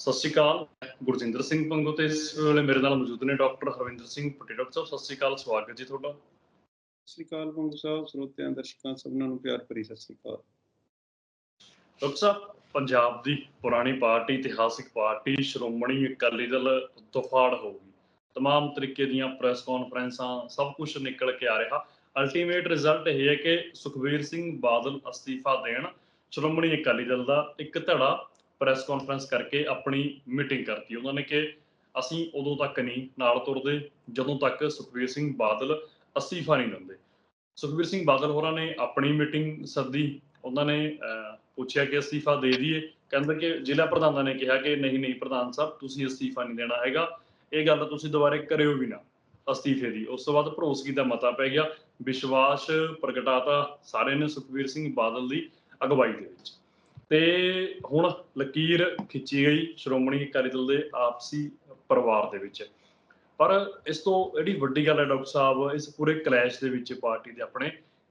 ਸਤਿ ਸ਼੍ਰੀ ਅਕਾਲ ਗੁਰਜਿੰਦਰ ਸਿੰਘ ਪੰਗੋ ਤੇ ਇਸ ਵੇਲੇ ਮੇਰੇ ਨਾਲ ਮੌਜੂਦ ਨੇ ਡਾਕਟਰ ਹਰਵਿੰਦਰ ਸਿੰਘ ਪਟੇ ਡਾਕਟਰ ਸਾਹਿਬ ਸਤਿ ਸ਼੍ਰੀ ਅਕਾਲ ਸਵਾਗਤ ਜੀ ਤੁਹਾਡਾ ਸਤਿ ਸ਼੍ਰੀ ਅਕਾਲ ਬੰਗੂ ਸਾਹਿਬ ਸਰੋਤਿਆਂ ਦਰਸ਼ਕਾਂ ਸਭਨਾਂ ਨੂੰ ਪਿਆਰ ਭਰੀ ਸਤਿ ਸ਼੍ਰੀ ਅਕਾਲ ਡਾਕਟਰ ਸਾਹਿਬ ਪੰਜਾਬ ਦੀ ਪੁਰਾਣੀ ਪਾਰਟੀ ਇਤਿਹਾਸਿਕ ਪਾਰਟੀ ਸ਼੍ਰੋਮਣੀ ਅਕਾਲੀ ਦਲ ਤੁਫਾੜ ਹੋ ਗਈ तमाम ਤਰੀਕੇ ਦੀਆਂ ਪ੍ਰੈਸ ਕਾਨਫਰੰਸਾਂ ਸਭ ਕੁਝ ਨਿਕਲ ਕੇ ਆ ਰਿਹਾ ਅਲਟੀਮੇਟ ਰਿਜ਼ਲਟ ਇਹ ਹੈ ਕਿ ਸੁਖਬੀਰ ਸਿੰਘ ਬਾਦਲ ਅਸਤੀਫਾ ਦੇਣ ਸ਼੍ਰੋਮਣੀ ਅਕਾਲੀ ਦਲ ਦਾ ਇੱਕ ਧੜਾ ਪ੍ਰੈਸ ਕਾਨਫਰੰਸ ਕਰਕੇ ਆਪਣੀ ਮੀਟਿੰਗ ਕਰਤੀ। ਉਹਨਾਂ ਨੇ ਕਿ ਅਸੀਂ ਉਦੋਂ ਤੱਕ ਨਹੀਂ, ਨਾਲ ਤੁਰਦੇ, ਜਦੋਂ ਤੱਕ ਸੁਖਬੀਰ ਸਿੰਘ ਬਾਦਲ ਅਸਤੀਫਾ ਨਹੀਂ ਦਿੰਦੇ। ਸੁਖਬੀਰ ਸਿੰਘ ਬਾਦਲ ਹੋਰਾਂ ਨੇ ਆਪਣੀ ਮੀਟਿੰਗ ਸੱਦੀ ਉਹਨਾਂ ਨੇ ਪੁੱਛਿਆ ਕਿ ਅਸਤੀਫਾ ਦੇ ਦਈਏ। ਕਹਿੰਦੇ ਕਿ ਜ਼ਿਲ੍ਹਾ ਪ੍ਰਧਾਨਾਂ ਨੇ ਕਿਹਾ ਕਿ ਨਹੀਂ ਨਹੀਂ ਪ੍ਰਧਾਨ ਸਾਹਿਬ, ਤੁਸੀਂ ਅਸਤੀਫਾ ਨਹੀਂ ਦੇਣਾ ਹੈਗਾ। ਇਹ ਗੱਲ ਤੁਸੀਂ ਦੁਬਾਰੇ ਕਰਿਓ ਵੀ ਨਾ, ਅਸਤੀਫੇ ਦੀ। ਉਸ ਤੋਂ ਬਾਅਦ ਭਰੋਸਗੀ ਦਾ ਮਤਾ ਪੈ ਗਿਆ। ਵਿਸ਼ਵਾਸ ਪ੍ਰਗਟਾਤਾ ਸਾਰੇ ਨੇ ਸੁਖਬੀਰ ਸਿੰਘ ਬਾਦਲ ਦੀ ਅਗਵਾਈ ਦੇ ਵਿੱਚ। ਤੇ ਹੁਣ ਲਕੀਰ ਖਿੱਚੀ ਗਈ ਸ਼੍ਰੋਮਣੀ ਅਕਾਲੀ ਦਲ ਦੇ ਆਪਸੀ ਪਰਿਵਾਰ ਦੇ ਵਿੱਚ। ਪਰ ਇਸ ਤੋਂ ਜਿਹੜੀ ਵੱਡੀ ਗੱਲ ਹੈ ਡਾਕਟਰ ਸਾਹਿਬ ਇਸ ਪੂਰੇ ਕਲੈਸ਼ ਦੇ ਵਿੱਚ ਪਾਰਟੀ ਦੇ ਆਪਣੇ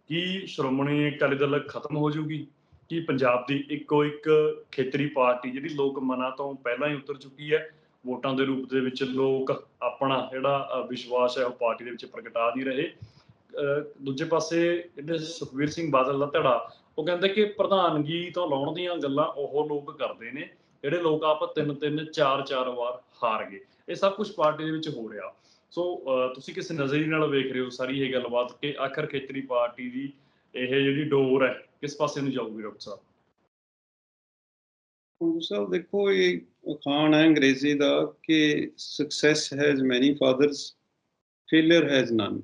ਕੀ ਸ਼੍ਰੋਮਣੀ ਅਕਾਲੀ ਦਲ ਖਤਮ ਹੋ ਜਾਊਗੀ ਕੀ ਪੰਜਾਬ ਦੀ ਇੱਕੋ ਇੱਕ ਖੇਤਰੀ ਪਾਰਟੀ ਜਿਹੜੀ ਲੋਕ ਮਨਾਂ ਤੋਂ ਪਹਿਲਾਂ ਹੀ ਉਤਰ ਚੁੱਕੀ ਹੈ ਵੋਟਾਂ ਦੇ ਰੂਪ ਦੇ ਵਿੱਚ ਲੋਕ ਆਪਣਾ ਜਿਹੜਾ ਵਿਸ਼ਵਾਸ ਹੈ ਉਹ ਪਾਰਟੀ ਦੇ ਵਿੱਚ ਪ੍ਰਗਟਾ ਨਹੀਂ ਰਹੇ। ਅ, ਦੂਜੇ ਪਾਸੇ ਜਿਹੜੇ ਸੁਖਬੀਰ ਸਿੰਘ ਬਾਦਲ ਦਾ ਧੜਾ ਉਹ ਕਹਿੰਦੇ ਕਿ ਪ੍ਰਧਾਨਗੀ ਤੋਂ ਲਾਉਣ ਦੀਆਂ ਗੱਲਾਂ ਉਹ ਲੋਕ ਕਰਦੇ ਨੇ, ਜਿਹੜੇ ਲੋਕ ਆਪ ਤਿੰਨ ਤਿੰਨ, ਚਾਰ ਚਾਰ ਵਾਰ ਹਾਰ ਗਏ। ਇਹ ਸਭ ਕੁਝ ਪਾਰਟੀ ਦੇ ਵਿੱਚ ਹੋ ਰਿਹਾ। ਸੋ ਤੁਸੀਂ ਕਿਸ ਨਜ਼ਰੀਏ ਨਾਲ ਵੇਖ ਰਹੇ ਹੋ ਸਾਰੀ ਇਹ ਗੱਲਬਾਤ ਕਿ ਆਖਰ ਖੇਤਰੀ ਪਾਰਟੀ ਦੀ ਇਹ ਜਿਹੜੀ ਡੋਰ ਹੈ, ਕਿਸ ਪਾਸੇ ਨੂੰ ਜਾਊਗੀ ਡਾਕਟਰ ਸਾਹਿਬ? ਬੰਗੂ ਸਾਹਿਬ, ਦੇਖੋ, ਇਹ ਅਖਾਣ ਹੈ ਅੰਗਰੇਜ਼ੀ ਦਾ ਕਿ success has many fathers failure has none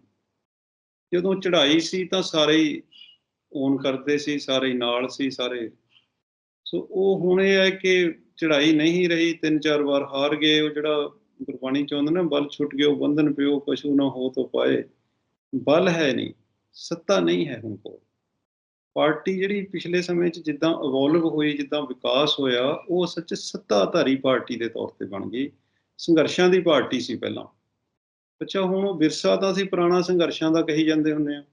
ਜਦੋਂ ਚੜ੍ਹਾਈ ਸੀ ਤਾਂ ਸਾਰੇ ਓਨ ਕਰਦੇ ਸੀ, ਸਾਰੇ ਨਾਲ ਸੀ, ਸਾਰੇ। ਸੋ ਉਹ ਹੁਣ ਇਹ ਹੈ ਕਿ ਚੜ੍ਹਾਈ ਨਹੀਂ ਰਹੀ, ਤਿੰਨ ਚਾਰ ਵਾਰ ਹਾਰ ਗਏ, ਉਹ ਜਿਹੜਾ ਗੁਰਬਾਣੀ ਚ ਆਉਂਦਾ ਨਾ, ਬਲ ਛੁੱਟ ਗਿਓ, ਬੰਧਨ ਪਿਓ, ਪਸ਼ੂ ਨਾ ਹੋ ਤੋ ਪਾਏ। ਬਲ ਹੈ ਨਹੀਂ, ਸੱਤਾ ਨਹੀਂ ਹੈ ਹੁਣ ਕੋਲ। ਪਾਰਟੀ ਜਿਹੜੀ ਪਿਛਲੇ ਸਮੇਂ 'ਚ ਜਿੱਦਾਂ ਇਵੋਲਵ ਹੋਈ, ਜਿੱਦਾਂ ਵਿਕਾਸ ਹੋਇਆ, ਉਹ ਸੱਚ ਸੱਤਾਧਾਰੀ ਪਾਰਟੀ ਦੇ ਤੌਰ ਤੇ ਬਣ ਗਈ। ਸੰਘਰਸ਼ਾਂ ਦੀ ਪਾਰਟੀ ਸੀ ਪਹਿਲਾਂ। ਅੱਛਾ, ਹੁਣ ਉਹ ਵਿਰਸਾ ਤਾਂ ਅਸੀਂ ਪੁਰਾਣਾ ਸੰਘਰਸ਼ਾਂ ਦਾ ਕਹੀ ਜਾਂਦੇ ਹੁੰਦੇ ਆ।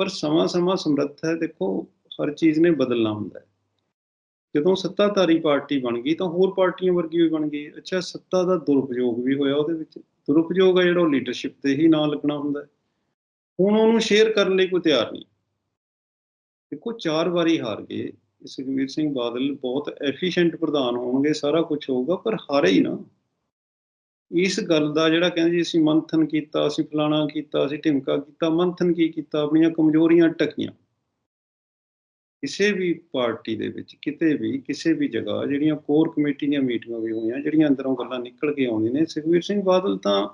ਪਰ ਸਮਾਂ ਸਮਾਂ ਸਮਰੱਥ ਹੈ, ਦੇਖੋ, ਹਰ ਚੀਜ਼ ਨੇ ਬਦਲਣਾ ਹੁੰਦਾ ਹੈ। ਜਦੋਂ ਸੱਤਾਧਾਰੀ ਪਾਰਟੀ ਬਣ ਗਈ ਤਾਂ ਹੋਰ ਪਾਰਟੀਆਂ ਵਰਗੀ ਵੀ ਬਣ ਗਈ। ਅੱਛਾ, ਸੱਤਾ ਦਾ ਦੁਰਉਪਯੋਗ ਵੀ ਹੋਇਆ ਉਹਦੇ ਵਿੱਚ। ਦੁਰਉਪਯੋਗ ਹੈ ਜਿਹੜਾ ਉਹ ਲੀਡਰਸ਼ਿਪ ਤੇ ਹੀ ਨਾਂ ਲੱਗਣਾ ਹੁੰਦਾ ਹੁਣ ਉਹਨੂੰ ਸ਼ੇਅਰ ਕਰਨ ਲਈ ਕੋਈ ਤਿਆਰ ਨਹੀਂ। ਦੇਖੋ, ਚਾਰ ਵਾਰੀ ਹਾਰ ਗਏ। ਸੁਖਬੀਰ ਸਿੰਘ ਬਾਦਲ ਬਹੁਤ ਐਫੀਸ਼ੀਐਂਟ ਪ੍ਰਧਾਨ ਹੋਣਗੇ, ਸਾਰਾ ਕੁਝ ਹੋਊਗਾ, ਪਰ ਹਾਰੇ ਹੀ ਨਾ। ਇਸ ਗੱਲ ਦਾ ਜਿਹੜਾ ਕਹਿੰਦੇ ਜੀ, ਅਸੀਂ ਮੰਥਨ ਕੀਤਾ, ਅਸੀਂ ਫਲਾਣਾ ਕੀਤਾ, ਅਸੀਂ ਢਿਮਕਾ ਕੀਤਾ, ਮੰਥਨ ਕੀ ਕੀਤਾ? ਆਪਣੀਆਂ ਕਮਜ਼ੋਰੀਆਂ ਟਕੀਆਂ। ਕਿਸੇ ਵੀ ਪਾਰਟੀ ਦੇ ਵਿੱਚ, ਕਿਤੇ ਵੀ, ਕਿਸੇ ਵੀ ਜਗ੍ਹਾ ਜਿਹੜੀਆਂ ਕੋਰ ਕਮੇਟੀ ਦੀਆਂ ਮੀਟਿੰਗਾਂ ਵੀ ਹੋਈਆਂ, ਜਿਹੜੀਆਂ ਅੰਦਰੋਂ ਗੱਲਾਂ ਨਿਕਲ ਕੇ ਆਉਂਦੀਆਂ ਨੇ, ਸੁਖਬੀਰ ਸਿੰਘ ਬਾਦਲ ਤਾਂ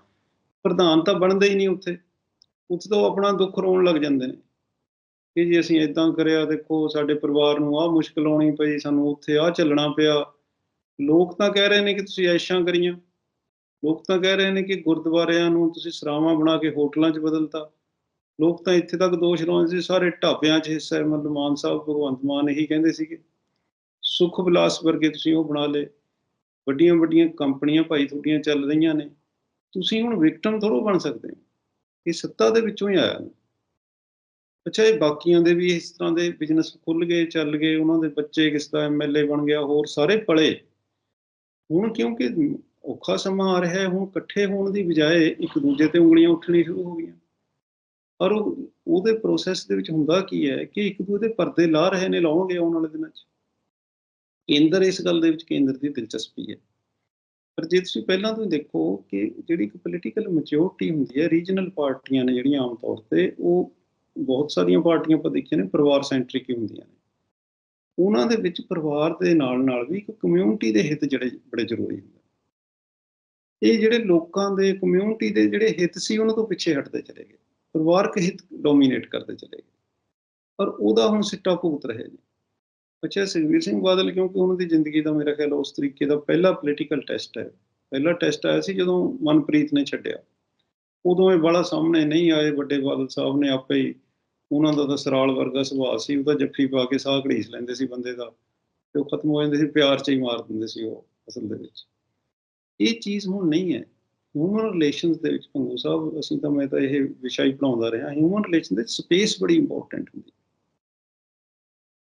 ਪ੍ਰਧਾਨ ਤਾਂ ਬਣਦੇ ਹੀ ਨਹੀਂ ਉੱਥੇ। ਉੱਥੇ ਤਾਂ ਉਹ ਆਪਣਾ ਦੁੱਖ ਰੋਣ ਲੱਗ ਜਾਂਦੇ ਨੇ। ਕਿ ਜੀ ਅਸੀਂ ਇਦਾਂ ਕਰਿਆ, ਦੇਖੋ ਸਾਡੇ ਪਰਿਵਾਰ ਨੂੰ ਆਹ ਮੁਸ਼ਕਲ ਆਉਣੀ ਪਈ, ਸਾਨੂੰ ਉੱਥੇ ਆਹ ਚੱਲਣਾ ਪਿਆ। ਲੋਕ ਤਾਂ ਕਹਿ ਰਹੇ ਨੇ ਕਿ ਤੁਸੀਂ ਐਸ਼ਾਂ ਕਰੀਆਂ। ਲੋਕ ਤਾਂ ਕਹਿ ਰਹੇ ਨੇ ਕਿ ਗੁਰਦੁਆਰਿਆਂ ਨੂੰ ਤੁਸੀਂ ਸਰਾਵਾਂ ਬਣਾ ਕੇ ਹੋਟਲਾਂ 'ਚ ਬਦਲਤਾ। ਲੋਕ ਤਾਂ ਇੱਥੇ ਤੱਕ ਦੋਸ਼ ਲਾਉਂਦੇ ਸੀ, ਸਾਰੇ ਢਾਬਿਆਂ 'ਚ ਹਿੱਸਾ ਮਤਲਬ ਮਾਨ ਸਾਹਿਬ, ਭਗਵੰਤ ਮਾਨ ਇਹੀ ਕਹਿੰਦੇ ਸੀਗੇ। ਸੁਖ ਵਿਲਾਸ ਵਰਗੇ ਤੁਸੀਂ ਉਹ ਬਣਾ ਲਏ। ਵੱਡੀਆਂ ਵੱਡੀਆਂ ਕੰਪਨੀਆਂ ਭਾਈ ਤੁਹਾਡੀਆਂ ਚੱਲ ਰਹੀਆਂ ਨੇ। ਤੁਸੀਂ ਹੁਣ ਵਿਕਟਮ ਥੋੜੋ ਬਣ ਸਕਦੇ ਹੋ। ਇਹ ਸੱਤਾ ਦੇ ਵਿੱਚੋਂ ਹੀ ਆਇਆ ਅੱਛਾ, ਇਹ ਬਾਕੀਆਂ ਦੇ ਵੀ ਇਸ ਤਰ੍ਹਾਂ ਦੇ ਬਿਜ਼ਨਸ ਖੁੱਲ ਗਏ, ਚੱਲ ਗਏ, ਉਹਨਾਂ ਦੇ ਬੱਚੇ ਕਿਸ ਦਾ ਐਮਐਲਏ ਬਣ ਗਿਆ, ਹੋਰ ਸਾਰੇ ਪਲੇ। ਹੁਣ ਕਿਉਂਕਿ ਔਖਾ ਸਮਾਂ ਆ ਰਿਹਾ ਹੈ, ਹੁਣ ਇਕੱਠੇ ਹੋਣ ਦੀ ਬਜਾਏ ਇੱਕ ਦੂਜੇ ਤੇ ਉਂਗਲੀਆਂ ਉੱਠਣੀ ਸ਼ੁਰੂ ਹੋ ਗਈਆਂ। ਔਰ ਉਹ- ਉਹਦੇ ਪ੍ਰੋਸੈਸ ਦੇ ਵਿੱਚ ਹੁੰਦਾ ਕੀ ਹੈ ਕਿ ਇੱਕ ਦੂਜੇ ਦੇ ਪਰਦੇ ਲਾ ਰਹੇ ਨੇ, ਲਾਉਣਗੇ ਆਉਣ ਵਾਲੇ ਦਿਨਾਂ 'ਚ। ਕੇਂਦਰ ਇਸ ਗੱਲ ਦੇ ਵਿੱਚ ਕੇਂਦਰ ਦੀ ਦਿਲਚਸਪੀ ਹੈ। ਪਰ ਜੇ ਤੁਸੀਂ ਪਹਿਲਾਂ ਤੋਂ ਹੀ ਦੇਖੋ ਕਿ ਜਿਹੜੀ ਇੱਕ ਪੋਲੀਟੀਕਲ ਮੈਚਿਓਰਟੀ ਹੁੰਦੀ ਹੈ ਰੀਜਨਲ ਪਾਰਟੀਆਂ ਨੇ ਜਿਹੜੀਆਂ ਆਮ ਤੌਰ ਤੇ, ਉਹ ਬਹੁਤ ਸਾਰੀਆਂ ਪਾਰਟੀਆਂ ਆਪਾਂ ਦੇਖੀਆਂ ਨੇ, ਪਰਿਵਾਰ ਸੈਂਟਰਿਕ ਹੀ ਹੁੰਦੀਆਂ ਨੇ। ਉਹਨਾਂ ਦੇ ਵਿੱਚ ਪਰਿਵਾਰ ਦੇ ਨਾਲ ਨਾਲ ਵੀ ਇੱਕ ਕਮਿਊਨਿਟੀ ਦੇ ਹਿੱਤ ਜਿਹੜੇ ਬੜੇ ਜ਼ਰੂਰੀ ਹੁੰਦੇ ਇਹ ਜਿਹੜੇ ਲੋਕਾਂ ਦੇ ਕਮਿਊਨਿਟੀ ਦੇ ਜਿਹੜੇ ਹਿੱਤ ਸੀ, ਉਹਨਾਂ ਤੋਂ ਪਿੱਛੇ ਹਟਦੇ ਚਲੇ ਗਏ। ਪਰਿਵਾਰਕ ਹਿੱਤ ਡੋਮੀਨੇਟ ਕਰਦੇ ਚਲੇ ਗਏ। ਪਰ ਉਹਦਾ ਹੁਣ ਸਿੱਟਾ ਭੁਗਤ ਰਹੇ ਨੇ। ਅੱਛਾ, ਸੁਖਬੀਰ ਸਿੰਘ ਬਾਦਲ, ਕਿਉਂਕਿ ਉਹਨਾਂ ਦੀ ਜ਼ਿੰਦਗੀ ਦਾ ਮੇਰਾ ਖਿਆਲ ਉਸ ਤਰੀਕੇ ਦਾ ਪਹਿਲਾ ਪੋਲੀਟੀਕਲ ਟੈਸਟ ਹੈ। ਪਹਿਲਾ ਟੈਸਟ ਆਇਆ ਸੀ ਜਦੋਂ ਮਨਪ੍ਰੀਤ ਨੇ ਛੱਡਿਆ। ਉਦੋਂ ਇਹ ਬੜਾ ਸਾਹਮਣੇ ਨਹੀਂ ਆਏ, ਵੱਡੇ ਬਾਦਲ ਸਾਹਿਬ ਨੇ ਆਪੇ ਹੀ ਉਹਨਾਂ ਦਾ ਤਾਂ ਸਰਾਲ ਵਰਗਾ ਸੁਭਾਅ ਸੀ ਉਹਦਾ ਜੱਫੀ ਪਾ ਕੇ ਸਾਹ ਘੜੀਸ ਲੈਂਦੇ ਸੀ ਬੰਦੇ ਦਾ। ਤੇ ਉਹ ਖਤਮ ਹੋ ਜਾਂਦੇ ਸੀ, ਪਿਆਰ ਚ ਹੀ ਮਾਰ ਦਿੰਦੇ ਸੀ ਉਹ ਅਸਲ ਦੇ ਵਿੱਚ। ਇਹ ਚੀਜ਼ ਹੁਣ ਨਹੀਂ ਹੈ। ਹਿਊਮਨ ਰਿਲੇਸ਼ਨਸ ਦੇ ਵਿੱਚ ਪੰਗੂ ਸਾਹਿਬ, ਅਸੀਂ ਤਾਂ ਮੈਂ ਤਾਂ ਇਹ ਵਿਸ਼ਾ ਹੀ ਪੜਾਉਂਦਾ ਰਿਹਾ। ਹਿਊਮਨ ਰਿਲੇਸ਼ਨ ਦੇ ਸਪੇਸ ਬੜੀ ਇੰਪੋਰਟੈਂਟ ਹੁੰਦੀ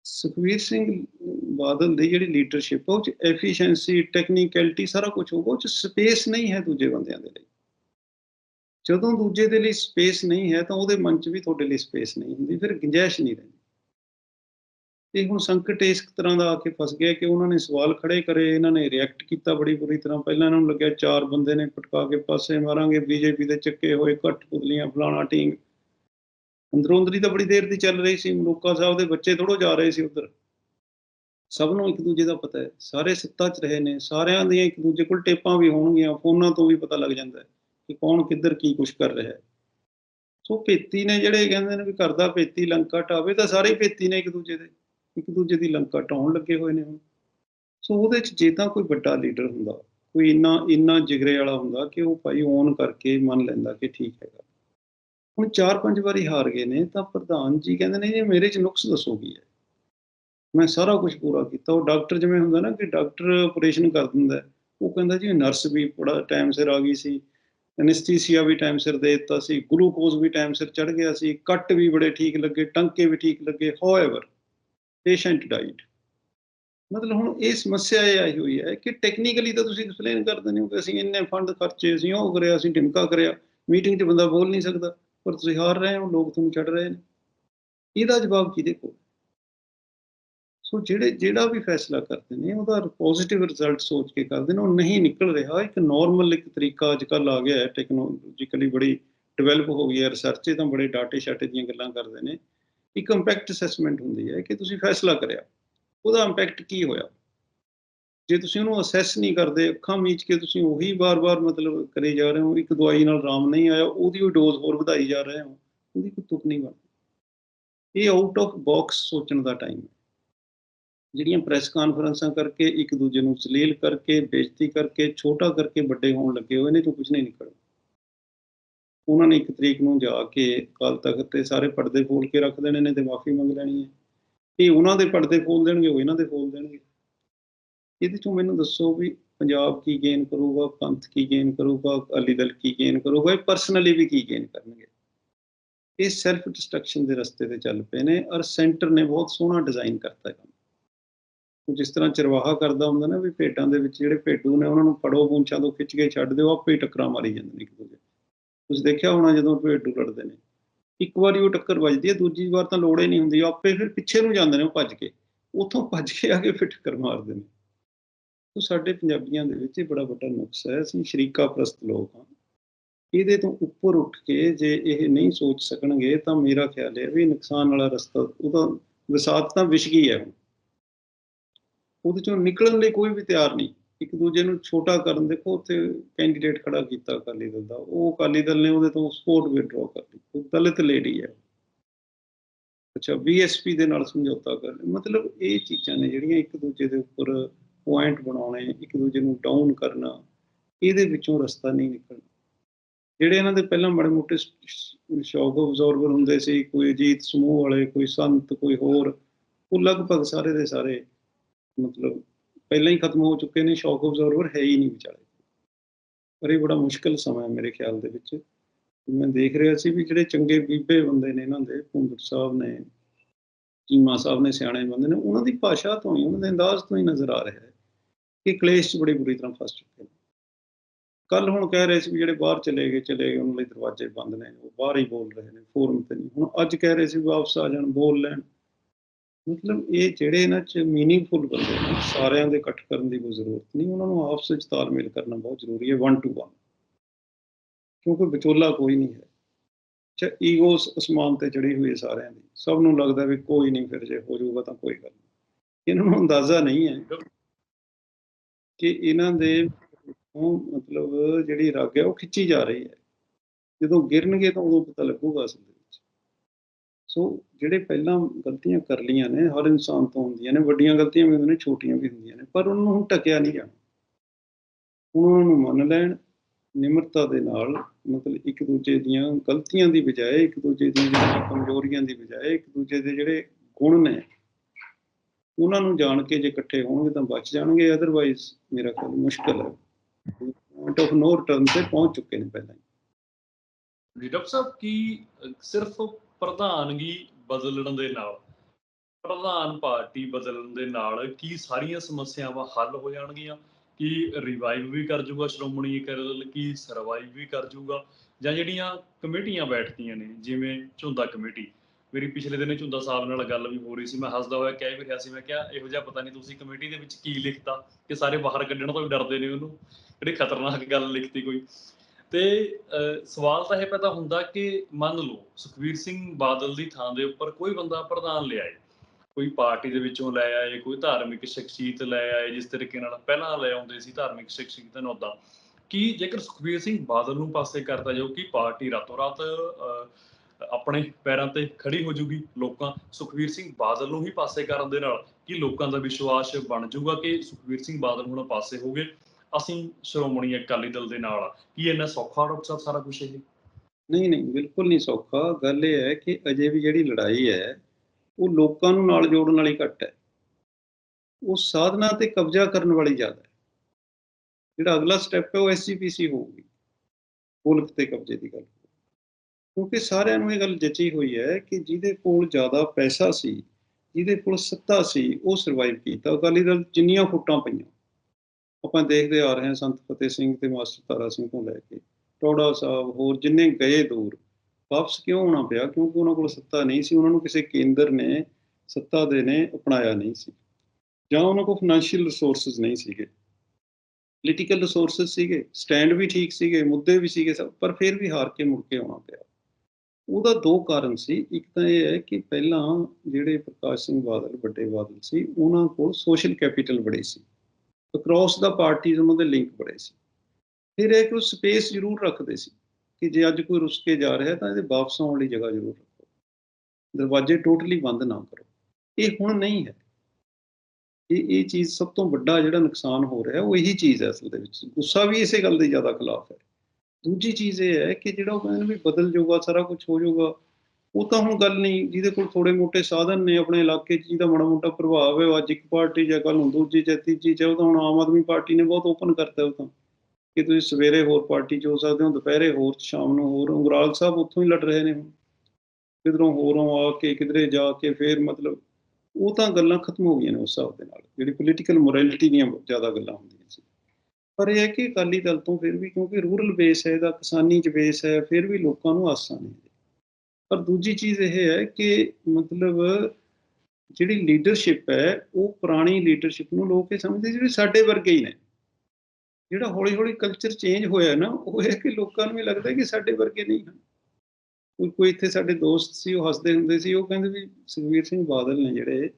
ਸੁਖਵੀਰ ਸਿੰਘ ਬਾਦਲ ਦੀ ਜਿਹੜੀ ਲੀਡਰਸ਼ਿਪ ਉਹ ਚ ਐਫੀਸ਼ੀਐਂਸੀ ਟੈਕਨੀਕੈਲਿਟੀ ਸਾਰਾ ਕੁਝ ਹੋਊਗਾ, ਉਹ ਚ ਸਪੇਸ ਨਹੀਂ ਹੈ ਦੂਜੇ ਬੰਦਿਆਂ ਦੇ ਲਈ। ਜਦੋਂ ਦੂਜੇ ਦੇ ਲਈ ਸਪੇਸ ਨਹੀਂ ਹੈ, ਤਾਂ ਉਹਦੇ ਮਨ 'ਚ ਵੀ ਤੁਹਾਡੇ ਲਈ ਸਪੇਸ ਨਹੀਂ ਹੁੰਦੀ, ਫਿਰ ਗੁੰਜਾਇਸ਼ ਨਹੀਂ ਰਹਿੰਦੀ। ਇਹ ਹੁਣ ਸੰਕਟ ਇਸ ਤਰ੍ਹਾਂ ਦਾ ਆ ਕੇ ਫਸ ਗਿਆ ਕਿ ਉਹਨਾਂ ਨੇ ਸਵਾਲ ਖੜੇ ਕਰੇ, ਇਹਨਾਂ ਨੇ ਰਿਐਕਟ ਕੀਤਾ ਬੜੀ ਬੁਰੀ ਤਰ੍ਹਾਂ। ਪਹਿਲਾਂ ਇਹਨਾਂ ਨੂੰ ਲੱਗਿਆ ਚਾਰ ਬੰਦੇ ਨੇ ਪਟਕਾ ਕੇ ਪਾਸੇ ਮਾਰਾਂਗੇ, ਬੀਜੇਪੀ ਦੇ ਚੱਕੇ ਹੋਏ, ਘੱਟ ਪੁਤਲੀਆਂ, ਫਲਾਣਾ ਟੀਮ ਅੰਦਰੋਂ ਅੰਦਰੀ ਤਾਂ ਬੜੀ ਦੇਰ ਦੀ ਚੱਲ ਰਹੀ ਸੀ, ਮਲੂਕਾ ਸਾਹਿਬ ਦੇ ਬੱਚੇ ਥੋੜੋ ਜਾ ਰਹੇ ਸੀ ਉਧਰ। ਸਭ ਨੂੰ ਇੱਕ ਦੂਜੇ ਦਾ ਪਤਾ ਹੈ। ਸਾਰੇ ਸੱਤਾ 'ਚ ਰਹੇ ਨੇ, ਸਾਰਿਆਂ ਦੀਆਂ ਇੱਕ ਦੂਜੇ ਕੋਲ ਟੇਪਾਂ ਵੀ ਹੋਣਗੀਆਂ, ਫੋਨਾਂ ਤੋਂ ਵੀ ਪਤਾ ਲੱਗ ਜਾਂਦਾ ਹੈ ਕਿ ਕੌਣ ਕਿੱਧਰ ਕੀ ਕੁਝ ਕਰ ਰਿਹਾ ਹੈ। ਸੋ ਭੇਤੀ ਨੇ ਜਿਹੜੇ ਕਹਿੰਦੇ ਨੇ ਵੀ ਘਰ ਦਾ ਭੇਤੀ ਲੰਕਾ ਢਾਵੇ ਤਾਂ ਸਾਰੇ ਭੇਤੀ ਨੇ ਇੱਕ ਦੂਜੇ ਦੇ। ਇੱਕ ਦੂਜੇ ਦੀ ਲੰਕਾ ਢਾਉਣ ਲੱਗੇ ਹੋਏ ਨੇ ਹੁਣ। ਸੋ ਉਹਦੇ 'ਚ ਜੇ ਤਾਂ ਕੋਈ ਵੱਡਾ ਲੀਡਰ ਹੁੰਦਾ, ਕੋਈ ਇੰਨਾ ਇੰਨਾ ਜਿਗਰੇ ਵਾਲਾ ਹੁੰਦਾ ਕਿ ਉਹ ਭਾਈ ਓਨ ਕਰਕੇ ਮੰਨ ਲੈਂਦਾ ਕਿ ਠੀਕ ਹੈਗਾ। ਹੁਣ ਚਾਰ ਪੰਜ ਵਾਰੀ ਹਾਰ ਗਏ ਨੇ, ਤਾਂ ਪ੍ਰਧਾਨ ਜੀ ਕਹਿੰਦੇ ਨੇ ਜੀ ਮੇਰੇ 'ਚ ਨੁਕਸ ਦੱਸੋ ਕੀ ਹੈ? ਮੈਂ ਸਾਰਾ ਕੁਝ ਪੂਰਾ ਕੀਤਾ। ਉਹ ਡਾਕਟਰ ਜਿਵੇਂ ਹੁੰਦਾ ਨਾ ਕਿ ਡਾਕਟਰ ਆਪਰੇਸ਼ਨ ਕਰ ਦਿੰਦਾ ਉਹ ਕਹਿੰਦਾ ਜੀ ਨਰਸ ਵੀ ਬੜਾ ਟਾਈਮ ਸਿਰ ਆ ਗਈ ਸੀ ਐਨਸਥੀਸੀਆ ਵੀ ਟਾਈਮ ਸਿਰ ਦੇ ਦਿੱਤਾ ਸੀ ਗਲੂਕੋਜ਼ ਵੀ ਟਾਈਮ ਸਿਰ ਚੜ ਗਿਆ ਸੀ, ਕੱਟ ਵੀ ਬੜੇ ਠੀਕ ਲੱਗੇ, ਟੰਕੇ ਵੀ ਠੀਕ ਲੱਗੇ ਹਾਊਐਵਰ ਪੇਸ਼ੈਂਟ ਡਾਈਡ ਮਤਲਬ ਹੁਣ ਇਹ ਸਮੱਸਿਆ ਇਹ ਆਈ ਹੋਈ ਹੈ ਕਿ ਟੈਕਨੀਕਲੀ ਤਾਂ ਤੁਸੀਂ ਐਕਸਪਲੇਨ ਕਰ ਦਿੰਦੇ ਹੋ ਕਿ ਅਸੀਂ ਇੰਨੇ ਫੰਡ ਖਰਚੇ, ਅਸੀਂ ਉਹ ਕਰਿਆ, ਅਸੀਂ ਢਿਮਕਾ ਕਰਿਆ ਮੀਟਿੰਗ 'ਚ ਬੰਦਾ ਬੋਲ ਨਹੀਂ ਸਕਦਾ, ਪਰ ਤੁਸੀਂ ਹਾਰ ਰਹੇ ਹੋ, ਲੋਕ ਤੁਹਾਨੂੰ ਛੱਡ ਰਹੇ ਨੇ। ਇਹਦਾ ਜਵਾਬ ਕਿਹਦੇ ਕੋਲ? ਸੋ ਜਿਹੜੇ, ਜਿਹੜਾ ਵੀ ਫੈਸਲਾ ਕਰਦੇ ਨੇ, ਉਹਦਾ ਪੋਜ਼ਿਟਿਵ ਰਿਜ਼ਲਟ ਸੋਚ ਕੇ ਕਰਦੇ ਨੇ, ਉਹ ਨਹੀਂ ਨਿਕਲ ਰਿਹਾ। ਇੱਕ ਨਾਰਮਲ ਇੱਕ ਤਰੀਕਾ ਅੱਜ ਕੱਲ ਆ ਗਿਆ ਹੈ ਟੈਕਨੋਲੋਜੀਕਲੀ ਬੜੀ ਡਿਵੈਲਪ ਹੋ ਗਈ ਹੈ ਰਿਸਰਚ ਤਾਂ ਬੜੇ ਡਾਟੇ ਸ਼ਾਟੇ ਦੀਆਂ ਗੱਲਾਂ ਕਰਦੇ ਨੇ। ਇੱਕ ਇੰਪੈਕਟ ਅਸੈਸਮੈਂਟ ਹੁੰਦੀ ਹੈ ਕਿ ਤੁਸੀਂ ਫੈਸਲਾ ਕਰਿਆ। ਉਹਦਾ ਇੰਪੈਕਟ ਕੀ ਹੋਇਆ? ਜੇ ਤੁਸੀਂ ਉਹਨੂੰ ਅਸੈਸ ਨਹੀਂ ਕਰਦੇ, ਅੱਖਾਂ ਮੀਚ ਕੇ ਤੁਸੀਂ ਉਹੀ ਵਾਰ-ਵਾਰ ਮਤਲਬ ਕਰੇ ਜਾ ਰਹੇ ਹੋ, ਇੱਕ ਦਵਾਈ ਨਾਲ ਆਰਾਮ ਨਹੀਂ ਆਇਆ, ਉਹਦੀ ਵੀ ਡੋਜ਼ ਹੋਰ ਵਧਾਈ ਜਾ ਰਹੇ ਹੋ, ਉਹਦੀ ਕੋਈ ਤੁਕ ਨਹੀਂ ਬਣਦੀ। ਇਹ ਆਊਟ ਆਫ ਬਾਕਸ ਸੋਚਣ ਦਾ ਟਾਈਮ ਹੈ। ਜਿਹੜੀਆਂ ਪ੍ਰੈਸ ਕਾਨਫਰੰਸਾਂ ਕਰਕੇ, ਇੱਕ ਦੂਜੇ ਨੂੰ ਜਲੀਲ ਕਰਕੇ, ਬੇਇੱਜ਼ਤੀ ਕਰਕੇ, ਛੋਟਾ ਕਰਕੇ ਵੱਡੇ ਹੋਣ ਲੱਗੇ ਹੋਏ ਨੇ ਤੋਂ ਕੁਝ ਨਹੀਂ ਨਿਕਲਦਾ ਉਹਨਾਂ ਨੇ ਇੱਕ ਤਰੀਕ ਨੂੰ ਜਾ ਕੇ ਕੱਲ ਤੱਕ ਤੇ ਸਾਰੇ ਪਰਦੇ ਫੋਲ ਕੇ ਰੱਖ ਦੇਣੇ ਨੇ ਤੇ ਮਾਫੀ ਮੰਗ ਲੈਣੀ ਹੈ। ਇਹ ਉਹਨਾਂ ਦੇ ਪਰਦੇ ਫੋਲ ਦੇਣਗੇ, ਉਹ ਇਹਨਾਂ ਦੇ ਫੋਲ ਦੇਣਗੇ। ਇਹਦੇ ਚੋਂ ਮੈਨੂੰ ਦੱਸੋ ਵੀ ਪੰਜਾਬ ਕੀ ਗੇਨ ਕਰੂਗਾ, ਪੰਥ ਕੀ ਗੇਨ ਕਰੂਗਾ, ਅਕਾਲੀ ਦਲ ਕੀ ਗੇਨ ਕਰੂਗਾ, ਇਹ ਪਰਸਨਲੀ ਵੀ ਕੀ ਗੇਨ ਕਰਨਗੇ? ਇਹ ਸੈਲਫ ਡਿਸਟਰਕਸ਼ਨ ਦੇ ਰਸਤੇ ਤੇ ਚੱਲ ਪਏ ਨੇ ਔਰ ਸੈਂਟਰ ਨੇ ਬਹੁਤ ਸੋਹਣਾ ਡਿਜ਼ਾਈਨ ਕਰਤਾ ਕੰਮ। ਜਿਸ ਤਰ੍ਹਾਂ ਚਰਵਾਹਾ ਕਰਦਾ ਹੁੰਦਾ ਨਾ ਵੀ ਭੇਟਾਂ ਦੇ ਵਿੱਚ ਜਿਹੜੇ ਭੇਡੂ ਨੇ ਉਹਨਾਂ ਨੂੰ ਫੜੋ, ਪੂੰਛਾਂ ਤੋਂ ਖਿੱਚ ਕੇ ਛੱਡ ਦਿਓ, ਆਪੇ ਟੱਕਰਾਂ ਮਾਰੀ ਜਾਂਦੇ ਨੇ ਇੱਕ ਦੂਜੇ ਤੁਸੀਂ ਦੇਖਿਆ ਹੋਣਾ ਜਦੋਂ ਭੇਡੂ ਲੜਦੇ ਨੇ। ਇੱਕ ਵਾਰੀ ਉਹ ਟੱਕਰ ਵੱਜਦੀ ਹੈ, ਦੂਜੀ ਵਾਰ ਤਾਂ ਲੋੜ ਹੀ ਨਹੀਂ ਹੁੰਦੀ। ਆਪੇ ਫਿਰ ਪਿੱਛੇ ਨੂੰ ਜਾਂਦੇ ਨੇ ਉਹ ਭੱਜ ਕੇ। ਉੱਥੋਂ ਭੱਜ ਕੇ ਆ ਕੇ ਫਿਰ ਟੱਕਰ ਮਾਰਦੇ ਨੇ। ਉਹ ਸਾਡੇ ਪੰਜਾਬੀਆਂ ਦੇ ਵਿੱਚ ਇਹ ਬੜਾ ਵੱਡਾ ਨੁਕਸ ਹੈ। ਅਸੀਂ ਸ਼ਰੀਕਾ ਪ੍ਰਸਤ ਲੋਕ ਹਾਂ। ਇਹਦੇ ਤੋਂ ਉੱਪਰ ਉੱਠ ਕੇ ਜੇ ਇਹ ਨਹੀਂ ਸੋਚ ਸਕਣਗੇ ਤਾਂ ਮੇਰਾ ਖਿਆਲ ਹੈ ਵੀ ਨੁਕਸਾਨ ਵਾਲਾ ਰਸਤਾ ਉਹਦਾ ਵਿਸਾਤ ਤਾਂ ਵਿਛ ਗਈ ਹੈ ਹੁਣ। ਉਹਦੇ ਚੋਂ ਨਿਕਲਣ ਲਈ ਕੋਈ ਵੀ ਤਿਆਰ ਨਹੀਂ। ਇੱਕ ਦੂਜੇ ਨੂੰ ਛੋਟਾ ਕਰਨ ਦੇਖੋ, ਉੱਥੇ ਕੈਂਡੀਡੇਟ ਖੜਾ ਕੀਤਾ ਅਕਾਲੀ ਦਲ ਦਾ। ਉਹ ਅਕਾਲੀ ਦਲ ਨੇ ਉਹਦੇ ਤੋਂ ਸਪੋਰਟ ਵਿਡਰਾਅ ਕਰ ਲਈ ਉਹ ਦਲਿਤ ਲੇਡੀ ਹੈ। ਅੱਛਾ ਬੀਐਸਪੀ ਦੇ ਨਾਲ ਸਮਝੌਤਾ ਕਰ ਲਿਆ ਮਤਲਬ ਇਹ ਚੀਜ਼ਾਂ ਨੇ ਜਿਹੜੀਆਂ ਇੱਕ ਦੂਜੇ ਦੇ ਉੱਪਰ ਪੁਆਇੰਟ ਬਣਾਉਣੇ, ਇੱਕ ਦੂਜੇ ਨੂੰ ਡਾਊਨ ਕਰਨਾ, ਇਹਦੇ ਵਿੱਚੋਂ ਰਸਤਾ ਨਹੀਂ ਨਿਕਲਣਾ। ਜਿਹੜੇ ਇਹਨਾਂ ਦੇ ਪਹਿਲਾਂ ਬੜੇ ਮੋਟੇ ਸ਼ੌਕ ਅਬਜ਼ਰਵਰ ਹੁੰਦੇ ਸੀ, ਕੋਈ ਅਜੀਤ ਸਮੂਹ ਵਾਲੇ, ਕੋਈ ਸੰਤ, ਕੋਈ ਹੋਰ, ਉਹ ਲਗਭਗ ਸਾਰੇ ਦੇ ਸਾਰੇ ਮਤਲਬ ਪਹਿਲਾਂ ਹੀ ਖਤਮ ਹੋ ਚੁੱਕੇ ਨੇ, ਸ਼ੌਕ ਅਬਜ਼ਰਵਰ ਹੈ ਹੀ ਨਹੀਂ ਵਿਚਾਲੇ ਪਰ ਇਹ ਬੜਾ ਮੁਸ਼ਕਲ ਸਮਾਂ ਹੈ ਮੇਰੇ ਖਿਆਲ ਦੇ ਵਿੱਚ। ਮੈਂ ਦੇਖ ਰਿਹਾ ਸੀ ਵੀ ਜਿਹੜੇ ਚੰਗੇ ਬੀਬੇ ਬੰਦੇ ਨੇ ਇਹਨਾਂ ਦੇ ਭੁੰਦਰ ਸਾਹਿਬ ਨੇ, ਚੀਮਾ ਸਾਹਿਬ ਨੇ, ਸਿਆਣੇ ਬੰਦੇ ਨੇ, ਉਹਨਾਂ ਦੀ ਭਾਸ਼ਾ ਤੋਂ ਹੀ, ਉਹਨਾਂ ਦੇ ਅੰਦਾਜ਼ ਤੋਂ ਹੀ ਨਜ਼ਰ ਆ ਰਿਹਾ ਹੈ ਕਿ ਕਲੇਸ਼ 'ਚ ਬੜੀ ਬੁਰੀ ਤਰ੍ਹਾਂ ਫਸ ਚੁੱਕੇ ਨੇ। ਕੱਲ ਹੁਣ ਕਹਿ ਰਹੇ ਸੀ ਵੀ ਜਿਹੜੇ ਬਾਹਰ ਚਲੇ ਗਏ ਚਲੇ ਗਏ, ਉਹਨਾਂ ਲਈ ਦਰਵਾਜ਼ੇ ਬੰਦ ਨੇ, ਉਹ ਬਾਹਰ ਹੀ ਬੋਲ ਰਹੇ ਨੇ ਫੋਰਮ ਤੇ ਨਹੀਂ। ਹੁਣ ਅੱਜ ਕਹਿ ਰਹੇ ਸੀ ਵਾਪਸ ਆ ਜਾਣ, ਬੋਲ ਲੈਣ। ਮਤਲਬ ਇਹ ਜਿਹੜੇ ਇਹਨਾਂ 'ਚ ਮੀਨਿੰਗਫੁਲ ਬੰਦੇ ਨੇ, ਸਾਰਿਆਂ ਦੇ ਇਕੱਠ ਕਰਨ ਦੀ ਕੋਈ ਜ਼ਰੂਰਤ ਨਹੀਂ, ਉਹਨਾਂ ਨੂੰ ਆਪਸ ਵਿੱਚ ਤਾਲਮੇਲ ਕਰਨਾ ਬਹੁਤ ਜ਼ਰੂਰੀ ਹੈ 1 ਟੂ 1 ਕਿਉਂਕਿ ਵਿਚੋਲਾ ਕੋਈ ਨਹੀਂ ਹੈ। ਅੱਛਾ ਈਗੋਸ ਅਸਮਾਨ ਤੇ ਚੜੀ ਹੋਈ ਹੈ ਸਾਰਿਆਂ ਦੀ। ਸਭ ਨੂੰ ਲੱਗਦਾ ਵੀ ਕੋਈ ਨਹੀਂ, ਫਿਰ ਜੇ ਹੋ ਜਾਊਗਾ ਤਾਂ ਕੋਈ ਗੱਲ ਨਹੀਂ। ਇਹਨਾਂ ਨੂੰ ਅੰਦਾਜ਼ਾ ਨਹੀਂ ਹੈ ਕਿ ਇਹਨਾਂ ਦੇ ਉਹ ਮਤਲਬ ਜਿਹੜੀ ਰੱਗ ਹੈ, ਉਹ ਖਿੱਚੀ ਜਾ ਰਹੀ ਹੈ। ਜਦੋਂ ਗਿਰਨਗੇ ਤਾਂ ਉਦੋਂ ਪਤਾ ਲੱਗੂਗਾ ਅਸਲ ਦੇ ਸੋ ਜਿਹੜੇ ਪਹਿਲਾਂ ਗਲਤੀਆਂ ਕਰ ਲੀਆਂ ਨੇ, ਹਰ ਇਨਸਾਨ ਤੋਂ ਹੁੰਦੀਆਂ ਨੇ, ਵੱਡੀਆਂ ਗਲਤੀਆਂ ਵੀ ਹੁੰਦੀਆਂ ਨੇ, ਛੋਟੀਆਂ ਵੀ ਹੁੰਦੀਆਂ ਨੇ, ਪਰ ਉਹਨਾਂ ਨੂੰ ਟਕਿਆ ਨਹੀਂ ਜਾਣਾ। ਉਹਨਾਂ ਨੂੰ ਮੰਨ ਲੈਣ, ਨਿਮਰਤਾ ਦੇ ਨਾਲ, ਮਤਲਬ ਇੱਕ ਦੂਜੇ ਦੀਆਂ ਗਲਤੀਆਂ ਦੀ ਬਜਾਏ, ਇੱਕ ਦੂਜੇ ਦੀਆਂ ਜਿਹੜੀਆਂ ਕਮਜ਼ੋਰੀਆਂ ਦੀ ਬਜਾਏ, ਇੱਕ ਦੂਜੇ ਦੇ ਜਿਹੜੇ ਗੁਣ ਨੇ, ਉਹਨਾਂ ਨੂੰ ਜਾਣ ਕੇ ਜੇ ਇਕੱਠੇ ਹੋਣਗੇ ਤਾਂ ਬਚ ਜਾਣਗੇ ਅਦਰਵਾਈਜ਼ ਮੇਰਾ ਖਿਆਲ ਮੁਸ਼ਕਲ ਹੈ। ਪੁਆਇੰਟ ਆਫ ਨੋ ਰਿਟਰਨ ਤੇ ਪਹੁੰਚ ਚੁੱਕੇ ਨੇ ਪਹਿਲਾਂ ਜੀ, ਡਾਕਟਰ ਸਾਹਿਬ, ਕੀ ਸਿਰਫ ਪ੍ਰਧਾਨਗੀ ਬਦਲਣ ਦੇ ਨਾਲ, ਪ੍ਰਧਾਨ ਪਾਰਟੀ ਬਦਲਣ ਦੇ ਨਾਲ ਕੀ ਸਾਰੀਆਂ ਸਮੱਸਿਆਵਾਂ ਹੱਲ ਹੋ ਜਾਣਗੀਆਂ? ਕੀ ਰਿਵਾਈਵ ਵੀ ਕਰ ਜੂਗਾ ਸ਼੍ਰੋਮਣੀ ਅਕਾਲੀ ਕੀ ਸਰਵਾਈਵ ਵੀ ਕਰ ਜੂਗਾ ਜਾਂ ਜਿਹੜੀਆਂ ਕਮੇਟੀਆਂ ਬੈਠਦੀਆਂ ਨੇ, ਜਿਵੇਂ ਝੁੰਦਾ ਕਮੇਟੀ। ਮੇਰੀ ਪਿਛਲੇ ਦਿਨੇ ਝੁੰਦਾ ਸਾਹਿਬ ਨਾਲ ਗੱਲ ਵੀ ਹੋ ਰਹੀ ਸੀ, ਮੈਂ ਹੱਸਦਾ ਹੋਇਆ ਕਹਿ ਵੀ ਰਿਹਾ ਸੀ, ਮੈਂ ਕਿਹਾ ਇਹੋ ਜਿਹਾ ਪਤਾ ਨਹੀਂ ਤੁਸੀਂ ਕਮੇਟੀ ਦੇ ਵਿੱਚ ਕੀ ਲਿਖਤਾ, ਕਿ ਸਾਰੇ ਬਾਹਰ ਕੱਢਣ ਤੋਂ ਵੀ ਡਰਦੇ ਨੇ ਉਹਨੂੰ? ਜਿਹੜੀ ਖਤਰਨਾਕ ਗੱਲ ਲਿਖਤੀ ਕੋਈ। ਤੇ ਅਹ, ਸਵਾਲ ਤਾਂ ਇਹ ਪੈਦਾ ਹੁੰਦਾ ਕਿ ਮੰਨ ਲਓ ਸੁਖਵੀਰ ਸਿੰਘ ਬਾਦਲ ਦੀ ਥਾਂ ਦੇ ਉੱਪਰ ਕੋਈ ਬੰਦਾ ਪ੍ਰਧਾਨ ਲਿਆਏ ਕੋਈ ਪਾਰਟੀ ਦੇ ਵਿੱਚੋਂ ਲੈ ਆਏ ਕੋਈ ਧਾਰਮਿਕ ਸ਼ਖਸੀਅਤ ਲੈ ਆਏ ਜਿਸ ਤਰੀਕੇ ਨਾਲ ਪਹਿਲਾਂ ਲੈ ਆਉਂਦੇ ਸੀ ਧਾਰਮਿਕ ਸ਼ਖਸੀਅਤ ਨੂੰ ਉਦਾਂ ਕਿ ਜੇਕਰ ਸੁਖਵੀਰ ਸਿੰਘ ਬਾਦਲ ਨੂੰ ਪਾਸੇ ਕਰਤਾ ਜਾਓ ਕਿ ਪਾਰਟੀ ਰਾਤੋਂ ਰਾਤ ਅਹ, ਆਪਣੇ ਪੈਰਾਂ ਤੇ ਖੜੀ ਹੋ ਜੂਗੀ? ਲੋਕਾਂ ਸੁਖਵੀਰ ਸਿੰਘ ਬਾਦਲ ਨੂੰ ਹੀ ਪਾਸੇ ਕਰਨ ਦੇ ਨਾਲ ਕਿ ਲੋਕਾਂ ਦਾ ਵਿਸ਼ਵਾਸ ਬਣ ਜਾਊਗਾ ਕਿ ਸੁਖਵੀਰ ਸਿੰਘ ਬਾਦਲ ਹੁਣ ਪਾਸੇ ਹੋ ਗਏ? ਅਸੀਂ ਸ਼੍ਰੋਮਣੀ ਅਕਾਲੀ ਦਲ ਦੇ ਨਾਲ ਕੀ ਇੰਨਾ ਸੌਖਾ ਡਾਕਟਰ ਸਾਹਿਬ ਸਾਰਾ ਕੁਝ ਇਹ? ਨਹੀਂ ਨਹੀਂ, ਬਿਲਕੁਲ ਨਹੀਂ ਸੌਖਾ। ਗੱਲ ਇਹ ਹੈ ਕਿ ਅਜੇ ਵੀ ਜਿਹੜੀ ਲੜਾਈ ਹੈ, ਉਹ ਲੋਕਾਂ ਨੂੰ ਨਾਲ ਜੋੜਨ ਵਾਲੀ ਘੱਟ ਹੈ। ਉਹ ਸਾਧਨਾ ਤੇ ਕਬਜ਼ਾ ਕਰਨ ਵਾਲੀ ਜ਼ਿਆਦਾ ਹੈ। ਜਿਹੜਾ ਅਗਲਾ ਸਟੈਪ ਹੈ, ਉਹ ਐਸਜੀਪੀਸੀ ਹੋਊਗੀ। ਮੁਲਕ ਤੇ ਕਬਜ਼ੇ ਦੀ ਗੱਲ। ਕਿਉਂਕਿ ਸਾਰਿਆਂ ਨੂੰ ਇਹ ਗੱਲ ਜਚੀ ਹੋਈ ਹੈ ਕਿ ਜਿਹਦੇ ਕੋਲ ਜ਼ਿਆਦਾ ਪੈਸਾ ਸੀ, ਜਿਹਦੇ ਕੋਲ ਸੱਤਾ ਸੀ, ਉਹ ਸਰਵਾਈਵ ਕੀਤਾ। ਅਕਾਲੀ ਦਲ ਜਿੰਨੀਆਂ ਫੁੱਟਾਂ ਪਈਆਂ। ਆਪਾਂ ਦੇਖਦੇ ਆ ਰਹੇ ਹਾਂ ਸੰਤ ਫਤਿਹ ਸਿੰਘ ਤੇ ਮਾਸਟਰ ਤਾਰਾ ਸਿੰਘ ਤੋਂ ਲੈ ਕੇ। ਟੋੜਾ ਸਾਹਿਬ ਹੋਰ ਜਿੰਨੇ ਗਏ ਦੂਰ, ਵਾਪਸ ਕਿਉਂ ਆਉਣਾ ਪਿਆ? ਕਿਉਂਕਿ ਉਹਨਾਂ ਕੋਲ ਸੱਤਾ ਨਹੀਂ ਸੀ, ਉਹਨਾਂ ਨੂੰ ਕਿਸੇ ਕੇਂਦਰ ਨੇ ਸੱਤਾ ਦੇ ਨੇ ਅਪਣਾਇਆ ਨਹੀਂ ਸੀ। ਜਾਂ ਉਹਨਾਂ ਕੋਲ ਫਾਈਨੈਂਸ਼ੀਅਲ ਰਿਸੋਰਸਸ ਨਹੀਂ ਸੀਗੇ। ਪੋਲੀਟੀਕਲ ਰਿਸੋਰਸਸ ਸੀਗੇ ਸਟੈਂਡ ਵੀ ਠੀਕ ਸੀਗੇ, ਮੁੱਦੇ ਵੀ ਸੀਗੇ ਸਭ, ਪਰ ਫਿਰ ਵੀ ਹਾਰ ਕੇ ਮੁੜ ਕੇ ਆਉਣਾ ਪਿਆ। ਉਹਦਾ ਦੋ ਕਾਰਨ ਸੀ। ਇੱਕ ਤਾਂ ਇਹ ਹੈ ਕਿ ਪਹਿਲਾਂ ਜਿਹੜੇ ਪ੍ਰਕਾਸ਼ ਸਿੰਘ ਬਾਦਲ, ਵੱਡੇ ਬਾਦਲ ਸੀ, ਉਹਨਾਂ ਕੋਲ ਸੋਸ਼ਲ ਕੈਪੀਟਲ ਬੜੇ ਸੀ। ਅਕ੍ਰੋਸ ਦਾ ਪਾਰਟੀਜ਼ ਉਹਨਾਂ ਲਿੰਕ ਬੜੇ ਸੀ। ਫਿਰ ਇਹ ਕਿ ਸਪੇਸ ਜ਼ਰੂਰ ਰੱਖਦੇ ਸੀ ਕਿ ਜੇ ਅੱਜ ਕੋਈ ਰੁੱਸ ਕੇ ਜਾ ਰਿਹਾ ਤਾਂ ਇਹਦੇ ਵਾਪਸ ਆਉਣ ਲਈ ਜਗ੍ਹਾ ਜ਼ਰੂਰ ਰੱਖੋ। ਦਰਵਾਜ਼ੇ ਟੋਟਲੀ ਬੰਦ ਨਾ ਕਰੋ। ਇਹ ਹੁਣ ਨਹੀਂ ਹੈ। ਇਹ ਇਹ ਚੀਜ਼ ਸਭ ਤੋਂ ਵੱਡਾ ਜਿਹੜਾ ਨੁਕਸਾਨ ਹੋ ਰਿਹਾ, ਉਹ ਇਹੀ ਚੀਜ਼ ਹੈ ਅਸਲ ਦੇ ਵਿੱਚ। ਗੁੱਸਾ ਵੀ ਇਸੇ ਗੱਲ ਦੇ ਜ਼ਿਆਦਾ ਖਿਲਾਫ ਹੈ। ਦੂਜੀ ਚੀਜ਼ ਇਹ ਹੈ ਕਿ ਜਿਹੜਾ ਉਹ ਕਹਿੰਦੇ ਵੀ ਬਦਲ ਜਾਊਗਾ, ਸਾਰਾ ਕੁਝ ਹੋ ਜਾਊਗਾ ਉਹ ਤਾਂ ਹੁਣ ਗੱਲ ਨਹੀਂ, ਜਿਹਦੇ ਕੋਲ ਥੋੜੇ ਮੋਟੇ ਸਾਧਨ ਨੇ ਆਪਣੇ ਇਲਾਕੇ 'ਚ, ਜਿਹਦਾ ਮਾੜਾ ਮੋਟਾ ਪ੍ਰਭਾਵ ਹੈ, ਉਹ ਅੱਜ ਇੱਕ ਪਾਰਟੀ ਜਾਂ ਕੱਲ ਨੂੰ ਦੂਜੀ ਜਾਂ ਤੀਜੀ ਚ ਉਹ ਤਾਂ ਹੁਣ ਆਮ ਆਦਮੀ ਪਾਰਟੀ ਨੇ ਬਹੁਤ ਓਪਨ ਕਰਤਾ ਉਹ ਤਾਂ। ਕਿ ਤੁਸੀਂ ਸਵੇਰੇ ਹੋਰ ਪਾਰਟੀ 'ਚ ਹੋ ਸਕਦੇ ਹੋ, ਦੁਪਹਿਰੇ ਹੋਰ, ਸ਼ਾਮ ਨੂੰ ਹੋਰ, ਉਂਗਰਾਲ ਸਾਹਿਬ ਉੱਥੋਂ ਹੀ ਲੜ ਰਹੇ ਨੇ ਹੁਣ। ਕਿਧਰੋਂ ਹੋਰੋਂ ਆ ਕੇ, ਕਿਧਰੇ ਜਾ ਕੇ, ਫੇਰ ਮਤਲਬ ਉਹ ਤਾਂ ਗੱਲਾਂ ਖਤਮ ਹੋ ਗਈਆਂ ਨੇ ਉਸ ਹਿਸਾਬ ਦੇ ਨਾਲ, ਜਿਹੜੀ ਪੋਲੀਟੀਕਲ ਮੋਰੈਲਿਟੀ ਦੀਆਂ ਜ਼ਿਆਦਾ ਗੱਲਾਂ ਹੁੰਦੀਆਂ ਸੀ। ਪਰ ਇਹ ਹੈ ਕਿ ਅਕਾਲੀ ਦਲ ਤੋਂ ਫਿਰ ਵੀ ਕਿਉਂਕਿ ਰੂਰਲ ਬੇਸ ਹੈ, ਇਹਦਾ ਕਿਸਾਨੀ ਚ ਬੇਸ ਹੈ, ਫਿਰ ਵੀ ਲੋਕਾਂ ਨੂੰ ਆਸਾਂ ਨੇ। ਪਰ ਦੂਜੀ ਚੀਜ਼ ਇਹ ਹੈ ਕਿ ਮਤਲਬ ਜਿਹੜੀ ਲੀਡਰਸ਼ਿਪ ਹੈ, ਉਹ ਪੁਰਾਣੀ ਲੀਡਰਸ਼ਿਪ ਨੂੰ ਲੋਕ ਇਹ ਸਮਝਦੇ ਜਿਹੜੇ ਸਾਡੇ ਵਰਗੇ ਹੀ ਨੇ। ਜਿਹੜਾ ਹੌਲੀ ਹੌਲੀ ਕਲਚਰ ਚੇਂਜ ਹੋਇਆ ਨਾ, ਉਹ ਇਹ ਕਿ ਲੋਕਾਂ ਨੂੰ ਇਹ ਲੱਗਦਾ ਕਿ ਸਾਡੇ ਵਰਗੇ ਨਹੀਂ ਹਨ। ਕੋਈ ਕੋਈ ਇੱਥੇ ਸਾਡੇ ਦੋਸਤ ਸੀ, ਉਹ ਹੱਸਦੇ ਹੁੰਦੇ ਸੀ, ਉਹ ਕਹਿੰਦੇ ਵੀ ਸੁਖਵੀਰ ਸਿੰਘ ਬਾਦਲ ਨੇ ਜਿਹੜੇ,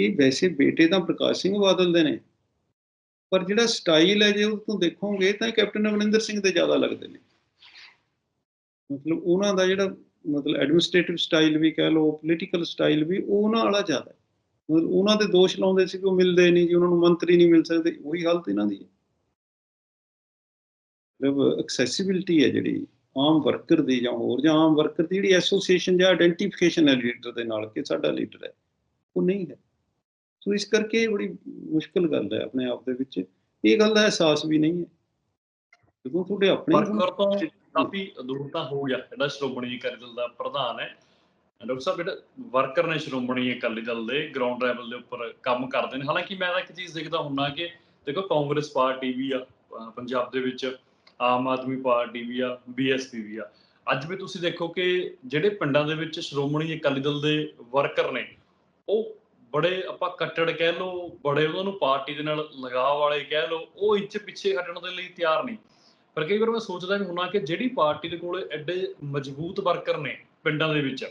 ਇਹ ਵੈਸੇ ਬੇਟੇ ਤਾਂ ਪ੍ਰਕਾਸ਼ ਸਿੰਘ ਬਾਦਲ ਦੇ ਨੇ। ਪਰ ਜਿਹੜਾ ਸਟਾਈਲ ਹੈ, ਜੇ ਉਹ ਤੋਂ ਦੇਖੋਗੇ ਤਾਂ ਕੈਪਟਨ ਅਮਰਿੰਦਰ ਸਿੰਘ ਦੇ ਜ਼ਿਆਦਾ ਲੱਗਦੇ ਨੇ। ਮਤਲਬ ਉਹਨਾਂ ਦਾ ਜਿਹੜਾ ਮਤਲਬ ਐਡਮਿਨਿਸਟ੍ਰੇਟਿਵ ਸਟਾਈਲ ਵੀ ਕਹਿ ਲਓ ਪੋਲੀਟੀਕਲ ਸਟਾਈਲ ਵੀ ਉਹਨਾਂ ਵਾਲਾ ਜ਼ਿਆਦਾ ਮਤਲਬ ਉਹਨਾਂ ਦੇ ਦੋਸ਼ ਲਾਉਂਦੇ ਸੀ ਕਿ ਉਹ ਮਿਲਦੇ ਨਹੀਂ ਜੀ, ਉਹਨਾਂ ਨੂੰ ਮੰਤਰੀ ਨਹੀਂ ਮਿਲ ਸਕਦੇ, ਉਹੀ ਹਾਲਤ ਇਹਨਾਂ ਦੀ ਹੈ। ਮਤਲਬ ਐਕਸੈਸਿਬਿਲਟੀ ਹੈ ਜਿਹੜੀ ਆਮ ਵਰਕਰ ਦੀ ਜਾਂ ਹੋਰ, ਜਾਂ ਆਮ ਵਰਕਰ ਦੀ ਜਿਹੜੀ ਐਸੋਸੀਏਸ਼ਨ ਜਾਂ ਆਇਡੈਂਟੀਫਿਕੇਸ਼ਨ ਹੈ ਲੀਡਰ ਦੇ ਨਾਲ, ਕਿ ਸਾਡਾ ਲੀਡਰ ਹੈ, ਉਹ ਨਹੀਂ ਹੈ। ਸੋ ਇਸ ਕਰਕੇ ਬੜੀ ਮੁਸ਼ਕਲ ਗੱਲ ਹੈ ਆਪਣੇ ਆਪ ਦੇ ਵਿੱਚ। ਇਹ ਗੱਲ ਦਾ ਅਹਿਸਾਸ ਵੀ ਨਹੀਂ ਹੈ। ਜਦੋਂ ਤੁਹਾਡੇ ਆਪਣੇ ਵਰਕਰ ਤੋਂ ਕਾਫੀ ਦੂਰ ਤਾਂ ਹੋ ਗਿਆ। ਜਿਹੜਾ ਸ਼੍ਰੋਮਣੀ ਅਕਾਲੀ ਦਲ ਦਾ ਪ੍ਰਧਾਨ ਹੈ। ਡਾਕਟਰ ਸਾਹਿਬ, ਜਿਹੜਾ ਵਰਕਰ ਨੇ ਸ਼੍ਰੋਮਣੀ ਅਕਾਲੀ ਦਲ ਦੇ ਗਰਾਊਂਡ ਲੈਵਲ ਦੇ ਉੱਪਰ ਕੰਮ ਕਰਦੇ ਨੇ। ਹਾਲਾਂਕਿ ਮੈਂ ਤਾਂ ਇੱਕ ਚੀਜ਼ ਦੇਖਦਾ ਹੁੰਨਾ ਕਿ ਦੇਖੋ, ਕਾਂਗਰਸ ਪਾਰਟੀ ਵੀ ਆ ਪੰਜਾਬ ਦੇ ਵਿੱਚ, ਆਮ ਆਦਮੀ ਪਾਰਟੀ ਵੀ ਆ, ਬੀਐਸਪੀ ਵੀ ਆ। ਅੱਜ ਵੀ ਤੁਸੀਂ ਦੇਖੋ ਕਿ ਜਿਹੜੇ ਪਿੰਡਾਂ ਦੇ ਵਿੱਚ ਸ਼੍ਰੋਮਣੀ ਅਕਾਲੀ ਦਲ ਦੇ ਵਰਕਰ ਨੇ, ਉਹ ਬੜੇ ਆਪਾਂ ਕੱਟੜ ਕਹਿ ਲਓ, ਬੜੇ ਉਹਨਾਂ ਨੂੰ ਪਾਰਟੀ ਦੇ ਨਾਲ ਲਗਾਅ ਵਾਲੇ ਕਹਿ ਲਓ, ਉਹ ਇੰਚ ਪਿੱਛੇ ਹਟਣ ਦੇ ਲਈ ਤਿਆਰ ਨਹੀਂ। ਪਰ ਕਈ ਵਾਰ ਮੈਂ ਸੋਚਦਾ ਵੀ ਹੁੰਨਾ ਕਿ ਜਿਹੜੀ ਪਾਰਟੀ ਦੇ ਕੋਲ ਐਡੇ ਮਜ਼ਬੂਤ ਵਰਕਰ ਨੇ ਪਿੰਡਾਂ ਦੇ ਵਿੱਚ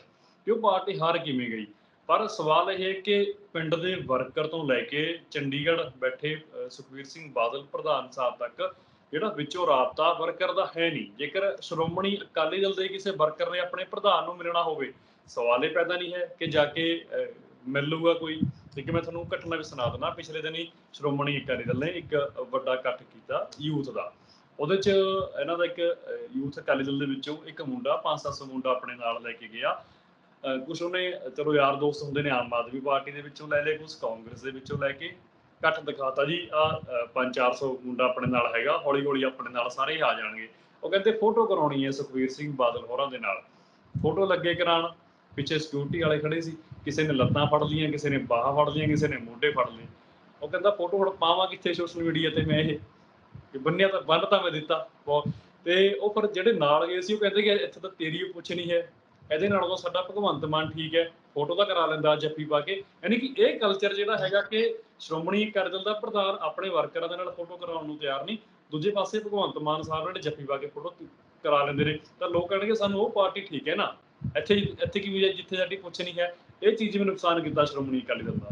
ਕਿ ਉਹ ਪਾਰਟੀ ਹਾਰ ਕਿਵੇਂ ਗਈ? ਪਰ ਸਵਾਲ ਇਹ ਹੈ ਕਿ ਪਿੰਡ ਦੇ ਵਰਕਰ ਤੋਂ ਲੈ ਕੇ ਚੰਡੀਗੜ੍ਹ ਬੈਠੇ ਅਹ, ਸੁਖਵੀਰ ਸਿੰਘ ਬਾਦਲ ਪ੍ਰਧਾਨ ਸਾਹਿਬ ਤੱਕ ਜਿਹੜਾ ਵਿੱਚੋਂ ਰਾਬਤਾ ਵਰਕਰ ਦਾ ਹੈ ਨਹੀਂ। ਜੇਕਰ ਸ਼੍ਰੋਮਣੀ ਅਕਾਲੀ ਦਲ ਦੇ ਕਿਸੇ ਵਰਕਰ ਨੇ ਆਪਣੇ ਪ੍ਰਧਾਨ ਨੂੰ ਮਿਲਣਾ ਹੋਵੇ ਸਵਾਲ ਇਹ ਪੈਦਾ ਨਹੀਂ ਹੈ ਕਿ ਜਾ ਕੇ ਅਹ, ਮਿਲ ਲੂਗਾ ਕੋਈ। ਤੇ ਕਿ ਮੈਂ ਤੁਹਾਨੂੰ ਘਟਨਾ ਵੀ ਸੁਣਾ ਦਿੰਦਾ। ਪਿਛਲੇ ਦਿਨੀ ਸ਼੍ਰੋਮਣੀ ਅਕਾਲੀ ਦਲ ਨੇ ਇੱਕ ਵੱਡਾ ਇਕੱਠ ਕੀਤਾ ਯੂਥ ਦਾ। ਉਹਦੇ ਚ ਇਹਨਾਂ ਦਾ ਇੱਕ ਯੂਥ ਅਕਾਲੀ ਦਲ ਦੇ ਵਿੱਚੋਂ ਇੱਕ ਮੁੰਡਾ 5-700 ਮੁੰਡਾ ਆਪਣੇ ਨਾਲ ਲੈ ਕੇ ਗਿਆ। ਕੁਝ ਉਹਨੇ, ਚਲੋ ਯਾਰ ਦੋਸਤ ਹੁੰਦੇ ਨੇ, ਆਮ ਆਦਮੀ ਪਾਰਟੀ ਦੇ ਵਿੱਚੋਂ ਲੈ ਲਏ ਕੁਝ ਕਾਂਗਰਸ ਦੇ ਵਿੱਚੋਂ ਲੈ ਕੇ ਇਕੱਠ ਦਿਖਾਤਾ ਜੀ। ਆ 5-400 ਮੁੰਡਾ ਆਪਣੇ ਨਾਲ ਹੈਗਾ ਹੌਲੀ ਹੌਲੀ ਆਪਣੇ ਨਾਲ ਸਾਰੇ ਹੀ ਆ ਜਾਣਗੇ। ਉਹ ਕਹਿੰਦੇ ਫੋਟੋ ਕਰਾਉਣੀ ਹੈ ਸੁਖਵੀਰ ਸਿੰਘ ਬਾਦਲ ਹੋਰਾਂ ਦੇ ਨਾਲ। ਫੋਟੋ ਲੱਗੇ ਕਰਾਉਣ, ਪਿੱਛੇ ਸਿਕਿਉਰਿਟੀ ਵਾਲੇ ਖੜੇ ਸੀ। ਕਿਸੇ ਨੇ ਲੱਤਾਂ ਫੜ ਲਈਆਂ, ਕਿਸੇ ਨੇ ਬਾਹਾਂ ਫੜ ਲਈਆਂ, ਕਿਸੇ ਨੇ ਮੋਢੇ ਫੜ ਲਏ। ਉਹ ਕਹਿੰਦਾ ਫੋਟੋ ਹੁਣ ਪਾਵਾਂ ਕਿੱਥੇ ਸੋਸ਼ਲ ਮੀਡੀਆ ਤੇ ਮੈਂ ਇਹ? ਕਿ ਬੰਨਿਆ ਤਾਂ ਬੰਨ ਤਾਂ ਮੈਂ ਦਿੱਤਾ ਬਹੁਤ। ਤੇ ਉਹ ਪਰ ਜਿਹੜੇ ਨਾਲ ਗਏ ਸੀ, ਉਹ ਕਹਿੰਦੇ ਕਿ ਇੱਥੇ ਤਾਂ ਤੇਰੀ ਪੁੱਛ ਨਹੀਂ ਹੈ। ਇਹਦੇ ਨਾਲੋਂ ਤਾਂ ਸਾਡਾ ਭਗਵੰਤ ਮਾਨ ਠੀਕ ਹੈ, ਫੋਟੋ ਤਾਂ ਕਰਾ ਲੈਂਦਾ ਜੱਫੀ ਪਾ ਕੇ। ਯਾਨੀ ਕਿ ਇਹ ਕਲਚਰ ਜਿਹੜਾ ਹੈਗਾ ਕਿ ਸ਼੍ਰੋਮਣੀ ਅਕਾਲੀ ਦਾ ਪ੍ਰਧਾਨ ਆਪਣੇ ਵਰਕਰਾਂ ਦੇ ਨਾਲ ਫੋਟੋ ਕਰਾਉਣ ਨੂੰ ਤਿਆਰ ਨਹੀਂ, ਦੂਜੇ ਪਾਸੇ ਭਗਵੰਤ ਮਾਨ ਸਾਹਿਬ ਨੇ ਜੱਫੀ ਪਾ ਕੇ ਫੋਟੋ ਕਰਾ ਲੈਂਦੇ ਨੇ। ਤਾਂ ਲੋਕ ਕਹਿਣਗੇ, ਸਾਨੂੰ ਉਹ ਪਾਰਟੀ ਠੀਕ ਹੈ ਨਾ। ਇੱਥੇ ਇੱਥੇ ਕੀ ਵਜ੍ਹਾ ਜਿੱਥੇ ਸਾਡੀ ਪੁੱਛ ਨਹੀਂ ਹੈ। ਇਹ ਚੀਜ਼ ਵੀ ਨੁਕਸਾਨ ਕੀਤਾ ਸ਼੍ਰੋਮਣੀ ਅਕਾਲੀ ਦਲ ਦਾ।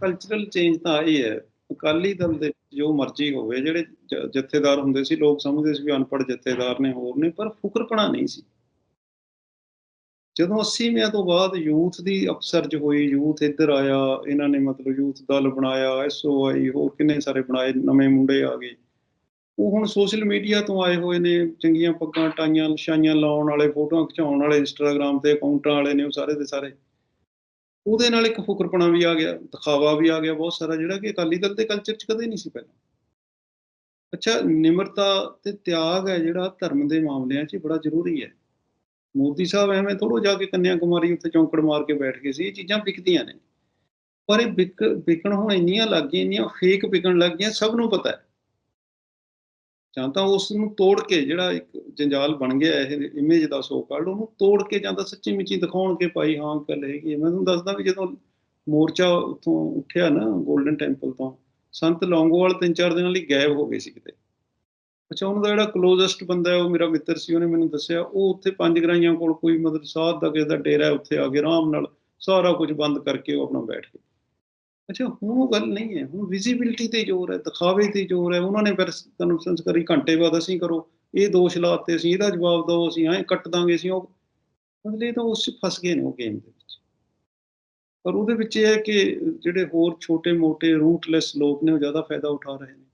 ਕਲਚਰਲ ਚੇਂਜ ਤਾਂ ਆਈ ਹੈ। ਅਕਾਲੀ ਦਲ ਦੇ ਜੋ ਮਰਜ਼ੀ ਹੋਵੇ, ਜਿਹੜੇ ਜਥੇਦਾਰ ਹੁੰਦੇ ਸੀ, ਲੋਕ ਸਮਝਦੇ ਸੀ ਵੀ ਅਨਪੜ੍ਹ ਜਥੇਦਾਰ ਨੇ ਹੋਰ ਨੇ, ਪਰ ਫੁਕਰਪਣਾ ਨਹੀਂ ਸੀ। ਜਦੋਂ 80ਵਿਆਂ ਤੋਂ ਬਾਅਦ ਯੂਥ ਦੀ ਅਪਸਰਜ ਹੋਈ, ਯੂਥ ਇੱਧਰ ਆਇਆ, ਇਹਨਾਂ ਨੇ ਮਤਲਬ ਯੂਥ ਦਲ ਬਣਾਇਆ ਐਸਓਆਈ ਹੋਰ ਕਿੰਨੇ ਸਾਰੇ ਬਣਾਏ, ਨਵੇਂ ਮੁੰਡੇ ਆ ਗਏ। ਉਹ ਹੁਣ ਸੋਸ਼ਲ ਮੀਡੀਆ ਤੋਂ ਆਏ ਹੋਏ ਨੇ, ਚੰਗੀਆਂ ਪੱਗਾਂ, ਟਾਈਆਂ ਨਿਸ਼ਾਨੀਆਂ ਲਾਉਣ ਵਾਲੇ, ਫੋਟੋਆਂ ਖਿਚਾਉਣ ਵਾਲੇ ਇੰਸਟਾਗ੍ਰam ਤੇ ਅਕਾਊਂਟਾਂ ਵਾਲੇ ਨੇ, ਉਹ ਸਾਰੇ ਦੇ ਸਾਰੇ। ਉਹਦੇ ਨਾਲ ਇੱਕ ਫੁਕਰਪਣਾ ਵੀ ਆ ਗਿਆ, ਦਿਖਾਵਾ ਵੀ ਆ ਗਿਆ ਬਹੁਤ ਸਾਰਾ, ਜਿਹੜਾ ਕਿ ਅਕਾਲੀ ਦਲ ਦੇ ਕਲਚਰ 'ਚ ਕਦੇ ਨਹੀਂ ਸੀ ਪਹਿਲਾਂ। ਅੱਛਾ, ਨਿਮਰਤਾ ਤੇ ਤਿਆਗ ਹੈ ਜਿਹੜਾ ਧਰਮ ਦੇ ਮਾਮਲਿਆਂ 'ਚ ਬੜਾ ਜ਼ਰੂਰੀ ਹੈ। ਮੋਦੀ ਸਾਹਿਬ ਐਵੇਂ ਥੋੜੋ ਜਾ ਕੇ ਕੰਨਿਆ ਕੁਮਾਰੀ ਉੱਤੇ ਚੌਂਕੜ ਮਾਰ ਕੇ ਬੈਠ ਗਏ ਸੀ, ਇਹ ਚੀਜ਼ਾਂ ਵਿਕਦੀਆਂ ਨੇ। ਪਰ ਇਹ ਵਿਕ, ਵਿਕਣ ਹੁਣ ਇੰਨੀਆਂ ਲੱਗ ਗਈਆਂ, ਇੰਨੀਆਂ ਫੇਕ ਵਿਕਣ ਲੱਗ ਗਈਆਂ, ਸਭ ਨੂੰ ਪਤਾ ਹੈ। ਜਾਂ ਤਾਂ ਉਸ ਨੂੰ ਤੋੜ ਕੇ ਜਿਹੜਾ ਇੱਕ ਜੰਜਾਲ ਬਣ ਗਿਆ ਇਹ ਇਮੇਜ ਦਾ ਸੋ ਕਾਲ ਉਹਨੂੰ ਤੋੜ ਕੇ ਜਾਂ ਤਾਂ ਸੱਚੀ ਮਿੱਚੀ ਦਿਖਾਉਣ ਕੇ ਭਾਈ ਹਾਂ ਗੱਲ ਹੈਗੀ ਮੈਂ ਤੁਹਾਨੂੰ ਦੱਸਦਾ ਵੀ ਜਦੋਂ ਮੋਰਚਾ ਉੱਥੋਂ ਉੱਠਿਆ ਨਾ 골ਡਨ ਟੈਂਪਲ ਤੋਂ, ਸੰਤ ਲੌਂਗੋਵਾਲ ਤਿੰਨ ਚਾਰ ਦਿਨਾਂ ਲਈ ਗਾਇਬ ਹੋ ਗਏ ਸੀ ਕਿਤੇ। ਅੱਛਾ, ਉਹਨਾਂ ਦਾ ਜਿਹੜਾ ਕਲੋਜ਼ੈਸਟ ਬੰਦਾ ਹੈ, ਉਹ ਮੇਰਾ ਮਿੱਤਰ ਸੀ, ਉਹਨੇ ਮੈਨੂੰ ਦੱਸਿਆ, ਉਹ ਉੱਥੇ ਪੰਜ ਗਰਾਈਆਂ ਕੋਲ ਕੋਈ ਮਤਲਬ ਸਾਧ ਦਾ ਕਿਸੇ ਦਾ ਡੇਰਾ ਹੈ, ਉੱਥੇ ਆ ਕੇ ਆਰਾਮ ਨਾਲ ਸਾਰਾ ਕੁਝ ਬੰਦ ਕਰਕੇ ਉਹ ਆਪਣਾ ਬੈਠ ਗਏ। ਅੱਛਾ, ਹੁਣ ਉਹ ਗੱਲ ਨਹੀਂ ਹੈ, ਹੁਣ ਵਿਜ਼ਿਬਿਲਟੀ ਤੇ ਜ਼ੋਰ ਹੈ, ਦਿਖਾਵੇ ਤੇ ਜ਼ੋਰ ਹੈ, ਉਹਨਾਂ ਨੇ ਫਿਰ ਤੁਹਾਨੂੰ ਸੰਸਕਾਰੀ ਘੰਟੇ ਬਾਅਦ ਅਸੀਂ ਕਰੋ, ਇਹ ਦੋਸ਼ ਲਾਤੇ, ਅਸੀਂ ਇਹਦਾ ਜਵਾਬ ਦਿਓ, ਅਸੀਂ ਐਂ ਕੱਟ ਦਾਂਗੇ, ਅਸੀਂ ਉਹ ਮਤਲਬ ਇਹ ਤਾਂ ਉਸ 'ਚ ਫਸ ਗਏ ਨੇ ਉਹ ਗੇਮ ਦੇ ਵਿੱਚ। ਪਰ ਉਹਦੇ ਵਿੱਚ ਇਹ ਹੈ ਕਿ ਜਿਹੜੇ ਹੋਰ ਛੋਟੇ-ਮੋਟੇ ਰੂਟਲੈਸ ਲੋਕ ਨੇ, ਉਹ ਜ਼ਿਆਦਾ ਫਾਇਦਾ ਉਠਾ ਰਹੇ ਨੇ।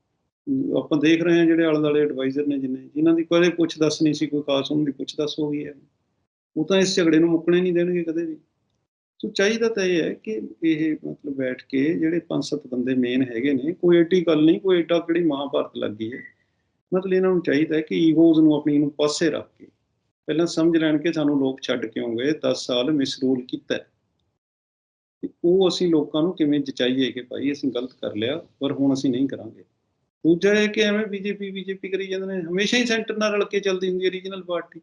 ਆਪਾਂ ਦੇਖ ਰਹੇ ਹਾਂ ਜਿਹੜੇ ਆਲੇ ਦੁਆਲੇ ਐਡਵਾਈਜ਼ਰ ਨੇ ਜਿੰਨੇ, ਜਿਨ੍ਹਾਂ ਦੀ ਕੋਈ ਪੁੱਛ ਦੱਸ ਨਹੀਂ ਸੀ, ਕੋਈ ਖਾਸ ਉਹਨਾਂ ਦੀ ਪੁੱਛ ਦੱਸ ਹੋ ਗਈ ਹੈ। ਉਹ ਤਾਂ ਇਸ ਝਗੜੇ ਨੂੰ ਮੁੱਕਣੇ ਨਹੀਂ ਦੇਣਗੇ ਕਦੇ ਵੀ। ਸੋ ਚਾਹੀਦਾ ਤਾਂ ਇਹ ਹੈ ਕਿ ਇਹ ਮਤਲਬ ਬੈਠ ਕੇ ਜਿਹੜੇ ਪੰਜ ਸੱਤ ਬੰਦੇ ਮੇਨ ਹੈਗੇ ਨੇ, ਕੋਈ ਏਡੀ ਗੱਲ ਨਹੀਂ, ਕੋਈ ਏਡਾ ਕਿਹੜੀ ਮਹਾਭਾਰਤ ਲੱਗੀ ਹੈ। ਮਤਲਬ ਇਹਨਾਂ ਨੂੰ ਚਾਹੀਦਾ ਹੈ ਕਿ ਈਗੋਜ਼ ਨੂੰ ਆਪਣੀ ਨੂੰ ਪਾਸੇ ਰੱਖ ਕੇ, ਪਹਿਲਾਂ ਸਮਝ ਲੈਣ ਕਿ ਸਾਨੂੰ ਲੋਕ ਛੱਡ ਕੇ ਗਏ 10 ਸਾਲ ਮਿਸਰੂਲ ਕੀਤਾ ਤੇ ਉਹ ਅਸੀਂ ਲੋਕਾਂ ਨੂੰ ਕਿਵੇਂ ਜਚਾਈਏ ਕਿ ਭਾਈ ਅਸੀਂ ਗਲਤ ਕਰ ਲਿਆ, ਪਰ ਹੁਣ ਅਸੀਂ ਨਹੀਂ ਕਰਾਂਗੇ। ਦੂਜਾ ਇਹ ਕਿ ਐਵੇਂ ਬੀਜੇਪੀ ਬੀਜੇਪੀ ਕਰੀ ਜਾਂਦੇ ਨੇ, ਹਮੇਸ਼ਾ ਹੀ ਸੈਂਟਰ ਨਾਲ ਰਲ ਕੇ ਚੱਲਦੀ ਹੁੰਦੀ ਹੈ ਰੀਜਨਲ ਪਾਰਟੀ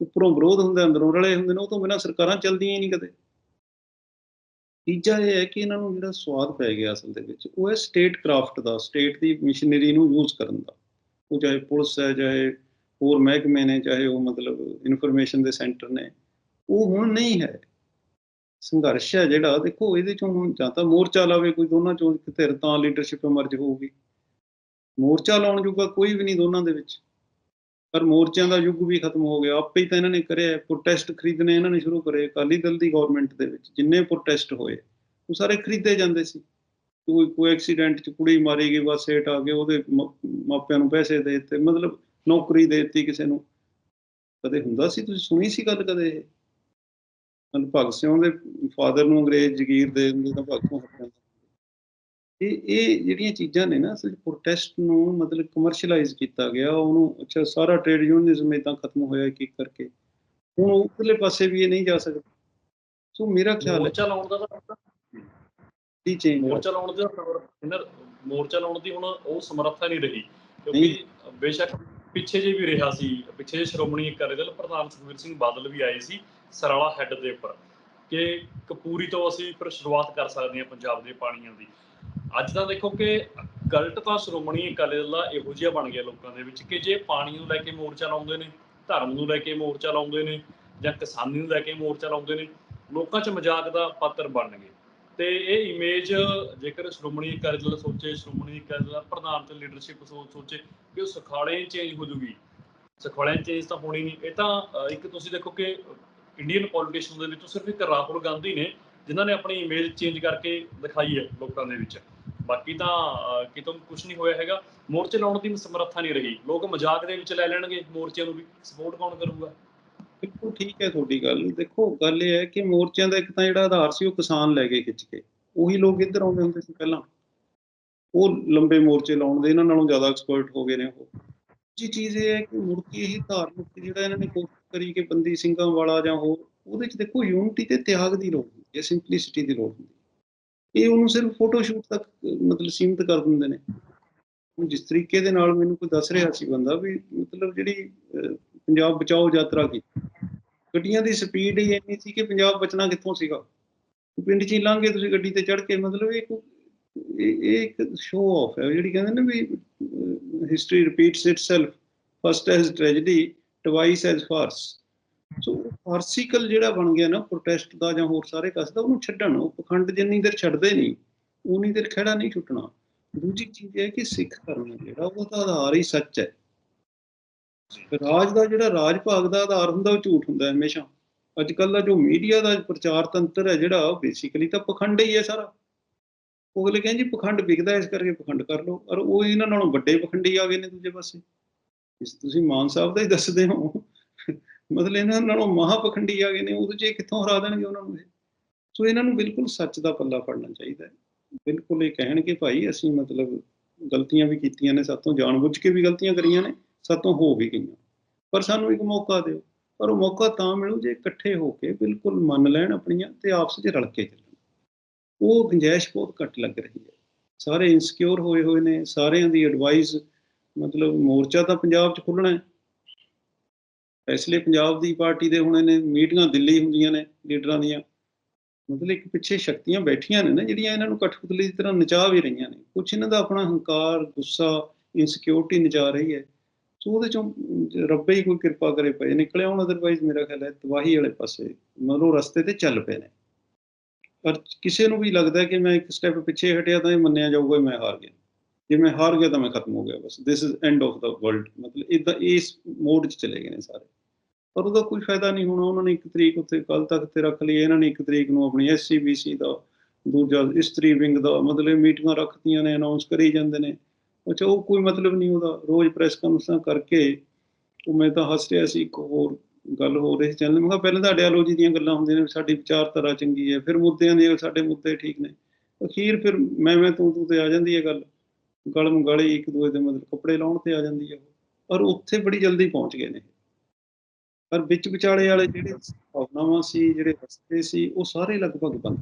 ਉੱਪਰੋਂ ਵਿਰੋਧ ਹੁੰਦਾ, ਅੰਦਰੋਂ ਰਲੇ ਹੁੰਦੇ ਨੇ, ਉਹ ਤੋਂ ਬਿਨਾਂ ਸਰਕਾਰਾਂ ਚੱਲਦੀਆਂ ਹੀ ਨਹੀਂ ਕਦੇ। ਤੀਜਾ ਇਹ ਹੈ ਕਿ ਇਹਨਾਂ ਨੂੰ ਜਿਹੜਾ ਸਵਾਦ ਪੈ ਗਿਆ ਅਸਲ ਦੇ ਵਿੱਚ, ਉਹ ਹੈ ਸਟੇਟ ਕਰਾਫਟ ਦਾ ਸਟੇਟ ਦੀ ਮਸ਼ੀਨਰੀ ਨੂੰ ਯੂਜ਼ ਕਰਨ ਦਾ। ਉਹ ਚਾਹੇ ਪੁਲਿਸ ਹੈ, ਚਾਹੇ ਹੋਰ ਮਹਿਕਮੇ ਨੇ, ਚਾਹੇ ਉਹ ਮਤਲਬ ਇਨਫੋਰਮੇਸ਼ਨ ਦੇ ਸੈਂਟਰ ਨੇ, ਉਹ ਹੁਣ ਨਹੀਂ ਹੈ। ਸੰਘਰਸ਼ ਹੈ ਜਿਹੜਾ, ਦੇਖੋ ਇਹਦੇ ਚੋਂ ਹੁਣ ਜਾਂ ਤਾਂ ਮੋਰਚਾ ਲਾਵੇ ਕੋਈ ਦੋਨਾਂ ਚੋਂ, ਇੱਕ ਧਿਰ ਤਾਂ ਲੀਡਰਸ਼ਿਪ ਮਰਜ ਹੋਊਗੀ। ਮੋਰਚਾ ਲਾਉਣ ਜੋਗਾ ਕੋਈ ਵੀ ਨਹੀਂ ਦੋਨਾਂ ਦੇ ਵਿੱਚ। ਪਰ ਮੋਰਚਿਆਂ ਦਾ ਯੁੱਗ ਵੀ ਖਤਮ ਹੋ ਗਿਆ। ਆਪੇ ਹੀ ਤਾਂ ਇਹਨਾਂ ਨੇ ਕਰਿਆ ਪ੍ਰੋਟੈਸਟ ਖਰੀਦਣੇ ਇਹਨਾਂ ਨੇ ਸ਼ੁਰੂ ਕਰੇ। ਅਕਾਲੀ ਦਲ ਦੀ ਗਵਰਨਮੈਂਟ ਦੇ ਵਿੱਚ ਜਿੰਨੇ ਪ੍ਰੋਟੈਸਟ ਹੋਏ, ਉਹ ਸਾਰੇ ਖਰੀਦੇ ਜਾਂਦੇ ਸੀ। ਕੋਈ ਕੋਈ ਐਕਸੀਡੈਂਟ 'ਚ ਕੁੜੀ ਮਾਰੀ ਗਈ, ਬਸ ਹੇਠ ਆ ਕੇ ਉਹਦੇ ਮਾਪਿਆਂ ਨੂੰ ਪੈਸੇ ਦੇ ਦਿੱਤੇ। ਮਤਲਬ ਨੌਕਰੀ ਦੇ ਦਿੱਤੀ ਕਿਸੇ ਨੂੰ। ਕਦੇ ਹੁੰਦਾ ਸੀ? ਤੁਸੀਂ ਸੁਣੀ ਸੀ ਗੱਲ ਕਦੇ ਭਗਤ ਸਿੰਘ ਦੇ ਫਾਦਰ ਨੂੰ ਅੰਗਰੇਜ਼ ਜ਼ਗੀਰ ਦੇ ਦਿੰਦੇ ਤਾਂ ਭਗਤ ਸਿੰਘ ਹਟ ਜਾਂਦਾ ਇਹ ਇਹ ਜਿਹੜੀਆਂ ਚੀਜ਼ਾਂ ਨੇ ਨਾ ਅਸਲ ਪ੍ਰੋਟੈਸਟ ਨੂੰ ਮਤਲਬ ਕਮਰਸ਼ੀਅਲਾਈਜ਼ ਕੀਤਾ ਗਿਆ ਉਹਨੂੰ ਅੱਛਾ ਸਾਰਾ ਟ੍ਰੇਡ ਯੂਨੀਅਨਿਜ਼ਮ ਇਦਾਂ ਖਤਮ ਹੋਇਆ ਇੱਕ ਇੱਕ ਕਰਕੇ। ਹੁਣ ਉਪਰਲੇ ਪਾਸੇ ਵੀ ਇਹ ਨਹੀਂ ਜਾ ਸਕਦਾ। ਸੋ ਮੇਰਾ ਖਿਆਲ ਹੈ ਮੋਰਚਾ ਲਾਉਣ ਦਾ ਤਾਂ ਕਿ ਚੇਂਜ ਮੋਰਚਾ ਲਾਉਣ ਦੀ ਇਹਨਾਂ ਮੋਰਚਾ ਲਾਉਣ ਦੀ ਹੁਣ ਉਹ ਸਮਰੱਥਾ ਨਹੀਂ ਰਹੀ। ਕਿਉਂਕਿ ਬੇਸ਼ੱਕ ਪਿੱਛੇ ਜੇ ਵੀ ਰਿਹਾ ਸੀ ਪਿੱਛੇ ਜੇ ਸ਼੍ਰੋਮਣੀ ਅਕਾਲੀ ਦਲ ਪ੍ਰਧਾਨ ਸੁਖਬੀਰ ਸਿੰਘ ਬਾਦਲ ਵੀ ਆਏ ਸੀ ਸਰਾਲਾ ਹੈੱਡ ਦੇ ਉੱਪਰ। ਕਿ ਕਪੂਰੀ ਤੋਂ ਅਸੀਂ ਫਿਰ ਸ਼ੁਰੂਆਤ ਕਰ ਸਕਦੇ ਹਾਂ ਪੰਜਾਬ ਦੇ ਪਾਣੀਆਂ ਦੀ। ਅੱਜ ਤਾਂ ਦੇਖੋ ਕਿ ਗਲਟ ਤਾਂ ਸ਼੍ਰੋਮਣੀ ਅਕਾਲੀ ਦਲ ਦਾ ਇਹੋ ਜਿਹਾ ਬਣ ਗਿਆ ਲੋਕਾਂ ਦੇ ਵਿੱਚ ਕਿ ਜੇ ਪਾਣੀ ਨੂੰ ਲੈ ਕੇ ਮੋਰਚਾ ਲਾਉਂਦੇ ਨੇ, ਧਰਮ ਨੂੰ ਲੈ ਕੇ ਮੋਰਚਾ ਲਾਉਂਦੇ ਨੇ ਜਾਂ ਕਿਸਾਨੀ ਨੂੰ ਲੈ ਕੇ ਮੋਰਚਾ ਲਾਉਂਦੇ ਨੇ, ਲੋਕਾਂ 'ਚ ਮਜ਼ਾਕ ਦਾ ਪਾਤਰ ਬਣ ਗਏ ਤੇ ਇਹ ਇਮੇਜ ਜੇਕਰ ਸ਼੍ਰੋਮਣੀ ਅਕਾਲੀ ਦਲ ਸੋਚੇ, ਸ਼੍ਰੋਮਣੀ ਅਕਾਲੀ ਦਲ ਪ੍ਰਧਾਨ ਤੇ ਲੀਡਰਸ਼ਿਪ ਸੋਚ, ਸੋਚੇ ਕਿ ਉਹ ਸਖਾਲੇ ਚੇਂਜ ਹੋ ਜੂਗੀ। ਸਖਾਲੇ ਚੇਂਜ ਤਾਂ ਹੋਣੀ ਨਹੀਂ। ਇਹ ਤਾਂ ਇੱਕ ਤੁਸੀਂ ਦੇਖੋ ਕਿ ਇੰਡੀਅਨ ਪੋਲੀਟੀਸ਼ੀਅਨ ਦੇ ਵਿੱਚ ਸਿਰਫ ਇੱਕ ਰਾਹੁਲ ਗਾਂਧੀ ਨੇ ਜਿਨ੍ਹਾਂ ਨੇ ਆਪਣੀ ਇਮੇਜ ਚੇਂਜ ਕਰਕੇ ਦਿਖਾਈ ਹੈ ਲੋਕਾਂ ਦੇ ਵਿੱਚ। ਬਾਕੀ ਤਾਂ ਅਹ, ਕਿਤੋਂ ਕੁਝ ਨਹੀਂ ਹੋਇਆ ਹੈਗਾ। ਮੋਰਚੇ ਲਾਉਣ ਦੀ ਸਮਰੱਥਾ ਨਹੀਂ ਰਹੀ। ਲੋਕ ਮਜ਼ਾਕ ਦੇ ਵਿੱਚ ਲੈ ਲੈਣਗੇ ਮੋਰਚਿਆਂ ਨੂੰ ਵੀ ਸਪੋਰਟ ਕੌਣ ਕਰੂਗਾ? ਬਿਲਕੁਲ ਠੀਕ ਹੈ ਤੁਹਾਡੀ ਗੱਲ। ਦੇਖੋ ਗੱਲ ਇਹ ਹੈ ਕਿ ਮੋਰਚਿਆਂ ਦਾ ਇੱਕ ਤਾਂ ਜਿਹੜਾ ਆਧਾਰ ਸੀ ਉਹ ਕਿਸਾਨ ਲੈ ਗਏ ਖਿੱਚ ਕੇ। ਉਹੀ ਲੋਕ ਇੱਧਰ ਆਉਂਦੇ ਹੁੰਦੇ ਸੀ ਪਹਿਲਾਂ। ਉਹ ਲੰਬੇ ਮੋਰਚੇ ਲਾਉਣ ਦੇ ਇਹਨਾਂ ਨਾਲੋਂ ਜ਼ਿਆਦਾ ਐਕਸਪਰਟ ਹੋ ਗਏ ਨੇ ਉਹ। ਜੀ ਚੀਜ਼ ਇਹ ਹੈ ਕਿ ਮੁੜ ਕੇ ਇਹ ਧਾਰਮਿਕ ਜਿਹੜਾ ਇਹਨਾਂ ਨੇ ਕੋਸ਼ਿਸ਼ ਕਰੀ ਕਿ ਬੰਦੀ ਸਿੰਘਾਂ ਵਾਲਾ ਜਾਂ ਹੋਰ ਉਹਦੇ ਚ ਦੇਖੋ ਯੂਨਿਟੀ ਤੇ ਤਿਆਗ ਦੀ ਲੋੜ ਹੁੰਦੀ ਹੈ ਸਿੰਪਲਿਸਿਟੀ ਦੀ ਲੋੜ ਹੁੰਦੀ ਹੈ। ਇਹ ਉਹਨੂੰ ਸਿਰਫ ਫੋਟੋ ਸ਼ੂਟ ਤੱਕ, ਮਤਲਬ ਸੀਮਿਤ ਕਰ ਦਿੰਦੇ ਨੇ। ਜਿਸ ਤਰੀਕੇ ਦੇ ਨਾਲ ਮੈਨੂੰ ਕੋਈ ਦੱਸ ਰਿਹਾ ਸੀ ਬੰਦਾ ਵੀ ਮਤਲਬ ਜਿਹੜੀ ਪੰਜਾਬ ਬਚਾਓ ਯਾਤਰਾ ਕੀਤੀ ਗੱਡੀਆਂ ਦੀ ਸਪੀਡ ਹੀ ਇੰਨੀ ਸੀ ਕਿ ਪੰਜਾਬ ਬਚਣਾ ਕਿੱਥੋਂ ਸੀਗਾ? ਪਿੰਡ 'ਚ ਹੀ ਲੰਘੇ ਤੁਸੀਂ ਗੱਡੀ ਤੇ ਚੜ ਕੇ, ਮਤਲਬ ਇਹ ਇਹ ਇੱਕ ਸ਼ੋਅ ਆਫ ਹੈ, ਜਿਹੜੀ ਕਹਿੰਦੇ ਨੇ ਵੀ history repeats itself first as tragedy twice as farce so farcical ਜਿਹੜਾ ਬਣ ਗਿਆ ਨਾ ਪ੍ਰੋਟੈਸਟ ਦਾ ਜਾਂ ਹੋਰ ਸਾਰੇ ਕਸ ਦਾ, ਉਹਨੂੰ ਛੱਡਣ, ਉਹ ਪਖੰਡ ਜਿੰਨੀ ਦੇਰ ਛੱਡਦੇ ਨਹੀਂ, ਉਨੀ ਦੇਰ ਖੜਾ ਨਹੀਂ ਛੁੱਟਣਾ ਦੂਜੀ ਚੀਜ਼ ਇਹ ਕਿ ਸਿੱਖ ਧਰਮ ਜਿਹੜਾ ਉਹਦਾ ਆਧਾਰ ਹੀ ਸੱਚ ਹੈ। ਰਾਜ ਦਾ ਜਿਹੜਾ ਰਾਜ ਭਾਗ ਦਾ ਆਧਾਰ ਹੁੰਦਾ, ਉਹ ਝੂਠ ਹੁੰਦਾ ਹਮੇਸ਼ਾ। ਅੱਜ ਕੱਲ ਦਾ ਜੋ ਮੀਡੀਆ ਦਾ ਪ੍ਰਚਾਰ ਤੰਤਰ ਹੈ ਜਿਹੜਾ, ਉਹ ਬੇਸਿਕਲੀ ਤਾਂ ਪਖੰਡ ਹੀ ਹੈ ਸਾਰਾ। ਉਹ ਅਗਲੇ ਕਹਿੰਦੇ ਜੀ, ਪਖੰਡ ਵਿਕਦਾ, ਇਸ ਕਰਕੇ ਪਖੰਡ ਕਰ ਲਓ। ਔਰ ਉਹ ਇਹਨਾਂ ਨਾਲੋਂ ਵੱਡੇ ਪਖੰਡੀ ਆ ਗਏ ਨੇ ਦੂਜੇ ਪਾਸੇ। ਇਸ ਤੁਸੀਂ ਮਾਨ ਸਾਹਿਬ ਦਾ ਹੀ ਦੱਸਦੇ ਹੋ। ਮਤਲਬ ਇਹਨਾਂ ਨਾਲੋਂ ਮਹਾ ਆ ਗਏ ਨੇ, ਉਹਦੇ ਚ ਇਹ ਕਿੱਥੋਂ ਹਰਾ ਦੇਣਗੇ ਉਹਨਾਂ ਨੂੰ ਇਹ? ਸੋ ਇਹਨਾਂ ਨੂੰ ਬਿਲਕੁਲ ਸੱਚ ਦਾ ਪੱਲਾ ਫੜਨਾ ਚਾਹੀਦਾ ਹੈ। ਬਿਲਕੁਲ ਇਹ ਕਹਿਣਗੇ ਭਾਈ, ਅਸੀਂ ਮਤਲਬ ਗਲਤੀਆਂ ਵੀ ਕੀਤੀਆਂ ਨੇ, ਸਾਤੋਂ ਜਾਣਬੁੱਝ ਕੇ ਵੀ ਗਲਤੀਆਂ ਕਰੀਆਂ ਨੇ, ਸਾਤੋਂ ਹੋ ਵੀ ਗਈਆਂ। ਪਰ ਸਾਨੂੰ ਇੱਕ ਮੌਕਾ ਦਿਓ, ਪਰ ਉਹ ਮੌਕਾ ਤਾਂ ਮਿਲੂ ਜੇ ਇਕੱਠੇ ਹੋ ਕੇ ਬਿਲਕੁਲ ਮੰਨ ਲੈਣ ਆਪਣੀਆਂ ਤੇ ਆਪਸ ਵਿੱਚ ਰਲ ਕੇ ਚੱਲਣ। ਉਹ ਗੁੰਜਾਇਸ਼ ਬਹੁਤ ਘੱਟ ਲੱਗ ਰਹੀ ਹੈ। ਸਾਰੇ ਇਨਸਿਕਿਉਰ ਹੋਏ ਹੋਏ ਨੇ, ਸਾਰਿਆਂ ਦੀ ਐਡਵਾਈਸ ਮਤਲਬ ਮੋਰਚਾ ਤਾਂ ਪੰਜਾਬ 'ਚ ਖੁੱਲਣਾ ਹੈ ਇਸ ਲਈ ਪੰਜਾਬ ਦੀ ਪਾਰਟੀ ਦੇ ਹੋਣੇ ਨੇ ਮੀਟਿੰਗਾਂ ਦਿੱਲੀ ਹੁੰਦੀਆਂ ਨੇ ਲੀਡਰਾਂ ਦੀਆਂ। ਮਤਲਬ ਇੱਕ ਪਿੱਛੇ ਸ਼ਕਤੀਆਂ ਬੈਠੀਆਂ ਨੇ ਨਾ ਜਿਹੜੀਆਂ ਇਹਨਾਂ ਨੂੰ ਕਠਪੁਤਲੀ ਦੀ ਤਰ੍ਹਾਂ ਨਚਾ ਵੀ ਰਹੀਆਂ ਨੇ। ਕੁਝ ਇਹਨਾਂ ਦਾ ਆਪਣਾ ਹੰਕਾਰ, ਗੁੱਸਾ ਇਨਸਿਕਿਉਰਿਟੀ ਨਚਾ ਰਹੀ ਹੈ। ਸੋ ਉਹਦੇ ਚੋਂ ਰੱਬੇ ਹੀ ਕੋਈ ਕਿਰਪਾ ਕਰੇ ਪਏ ਨਿਕਲੇ ਆਉਣ ਅਦਰਵਾਈਜ਼ ਮੇਰਾ ਖਿਆਲ ਹੈ ਤਬਾਹੀ ਵਾਲੇ ਪਾਸੇ। ਮਤਲਬ ਰਸਤੇ ਤੇ ਚੱਲ ਪਏ ਨੇ। ਪਰ ਕਿਸੇ ਨੂੰ ਵੀ ਲੱਗਦਾ ਕਿ ਮੈਂ ਇੱਕ ਸਟੈਪ ਪਿੱਛੇ ਹਟਿਆ ਤਾਂ ਇਹ ਮੰਨਿਆ ਜਾਊਗਾ ਮੈਂ ਹਾਰ ਗਿਆ। ਜੇ ਮੈਂ ਹਾਰ ਗਿਆ ਤਾਂ ਮੈਂ ਖਤਮ ਹੋ ਗਿਆ ਬਸ। This is end of the world ਮਤਲਬ ਇਦਾਂ ਇਸ ਮੋਡ 'ਚ ਚਲੇ ਗਏ ਨੇ ਸਾਰੇ। ਪਰ ਉਹਦਾ ਕੋਈ ਫਾਇਦਾ ਨਹੀਂ ਹੋਣਾ, ਉਹਨਾਂ ਨੇ ਇੱਕ ਤਰੀਕ ਉੱਤੇ ਕੱਲ ਤੱਕ ਤੇ ਰੱਖ ਲਈ, ਇਹਨਾਂ ਨੇ ਇੱਕ ਤਰੀਕ ਨੂੰ ਆਪਣੀ ਐਸਸੀਬੀਸੀ ਦਾ ਦੂਜਾ ਇਸਤਰੀ ਵਿੰਗ ਦਾ ਮਤਲਬ ਮੀਟਿੰਗਾਂ ਰੱਖਤੀਆਂ ਨੇ ਅਨਾਉਂਸ ਕਰੀ ਜਾਂਦੇ ਨੇ। ਅੱਛਾ, ਉਹ ਕੋਈ ਮਤਲਬ ਨਹੀਂ ਉਹਦਾ, ਰੋਜ਼ ਪ੍ਰੈਸ ਕਾਨਫਰੰਸਾਂ ਕਰਕੇ ਉਹ ਮੈਂ ਤਾਂ ਹੱਸ ਰਿਹਾ ਸੀ, ਇੱਕ ਹੋਰ ਗੱਲ ਹੋ ਰਹੀ ਸੀ। ਚੈਨਲ ਮੈਂ ਕਿਹਾ ਪਹਿਲਾਂ ਤਾਂ ਆਈਡੀਓਲੋਜੀ ਦੀਆਂ ਗੱਲਾਂ ਹੁੰਦੀਆਂ ਨੇ ਸਾਡੀ ਵਿਚਾਰਧਾਰਾ ਚੰਗੀ ਹੈ, ਫਿਰ ਮੁੱਦਿਆਂ ਦੀ ਸਾਡੇ ਮੁੱਦੇ ਠੀਕ ਨੇ। ਅਖੀਰ ਫਿਰ ਮੈਂ ਮੈਂ ਤੂੰ ਤੂੰ ਤੇ ਆ ਜਾਂਦੀ ਹੈ ਗੱਲ। ਗਲਮ ਗਲੀ ਇੱਕ ਦੂਜੇ ਦੇ ਮਤਲਬ ਕੱਪੜੇ ਲਾਉਣ ਤੇ ਆ ਜਾਂਦੀ ਹੈ ਪਰ ਉੱਥੇ ਬੜੀ ਜਲਦੀ ਪਹੁੰਚ ਗਏ ਨੇ। ਪਰ ਵਿੱਚ ਵਿਚਾਲੇ ਵਾਲੇ ਜਿਹੜੇ ਭਾਵਨਾਵਾਂ ਸੀ, ਜਿਹੜੇ ਰਸਤੇ ਸੀ, ਉਹ ਸਾਰੇ ਲਗਭਗ ਬੰਦ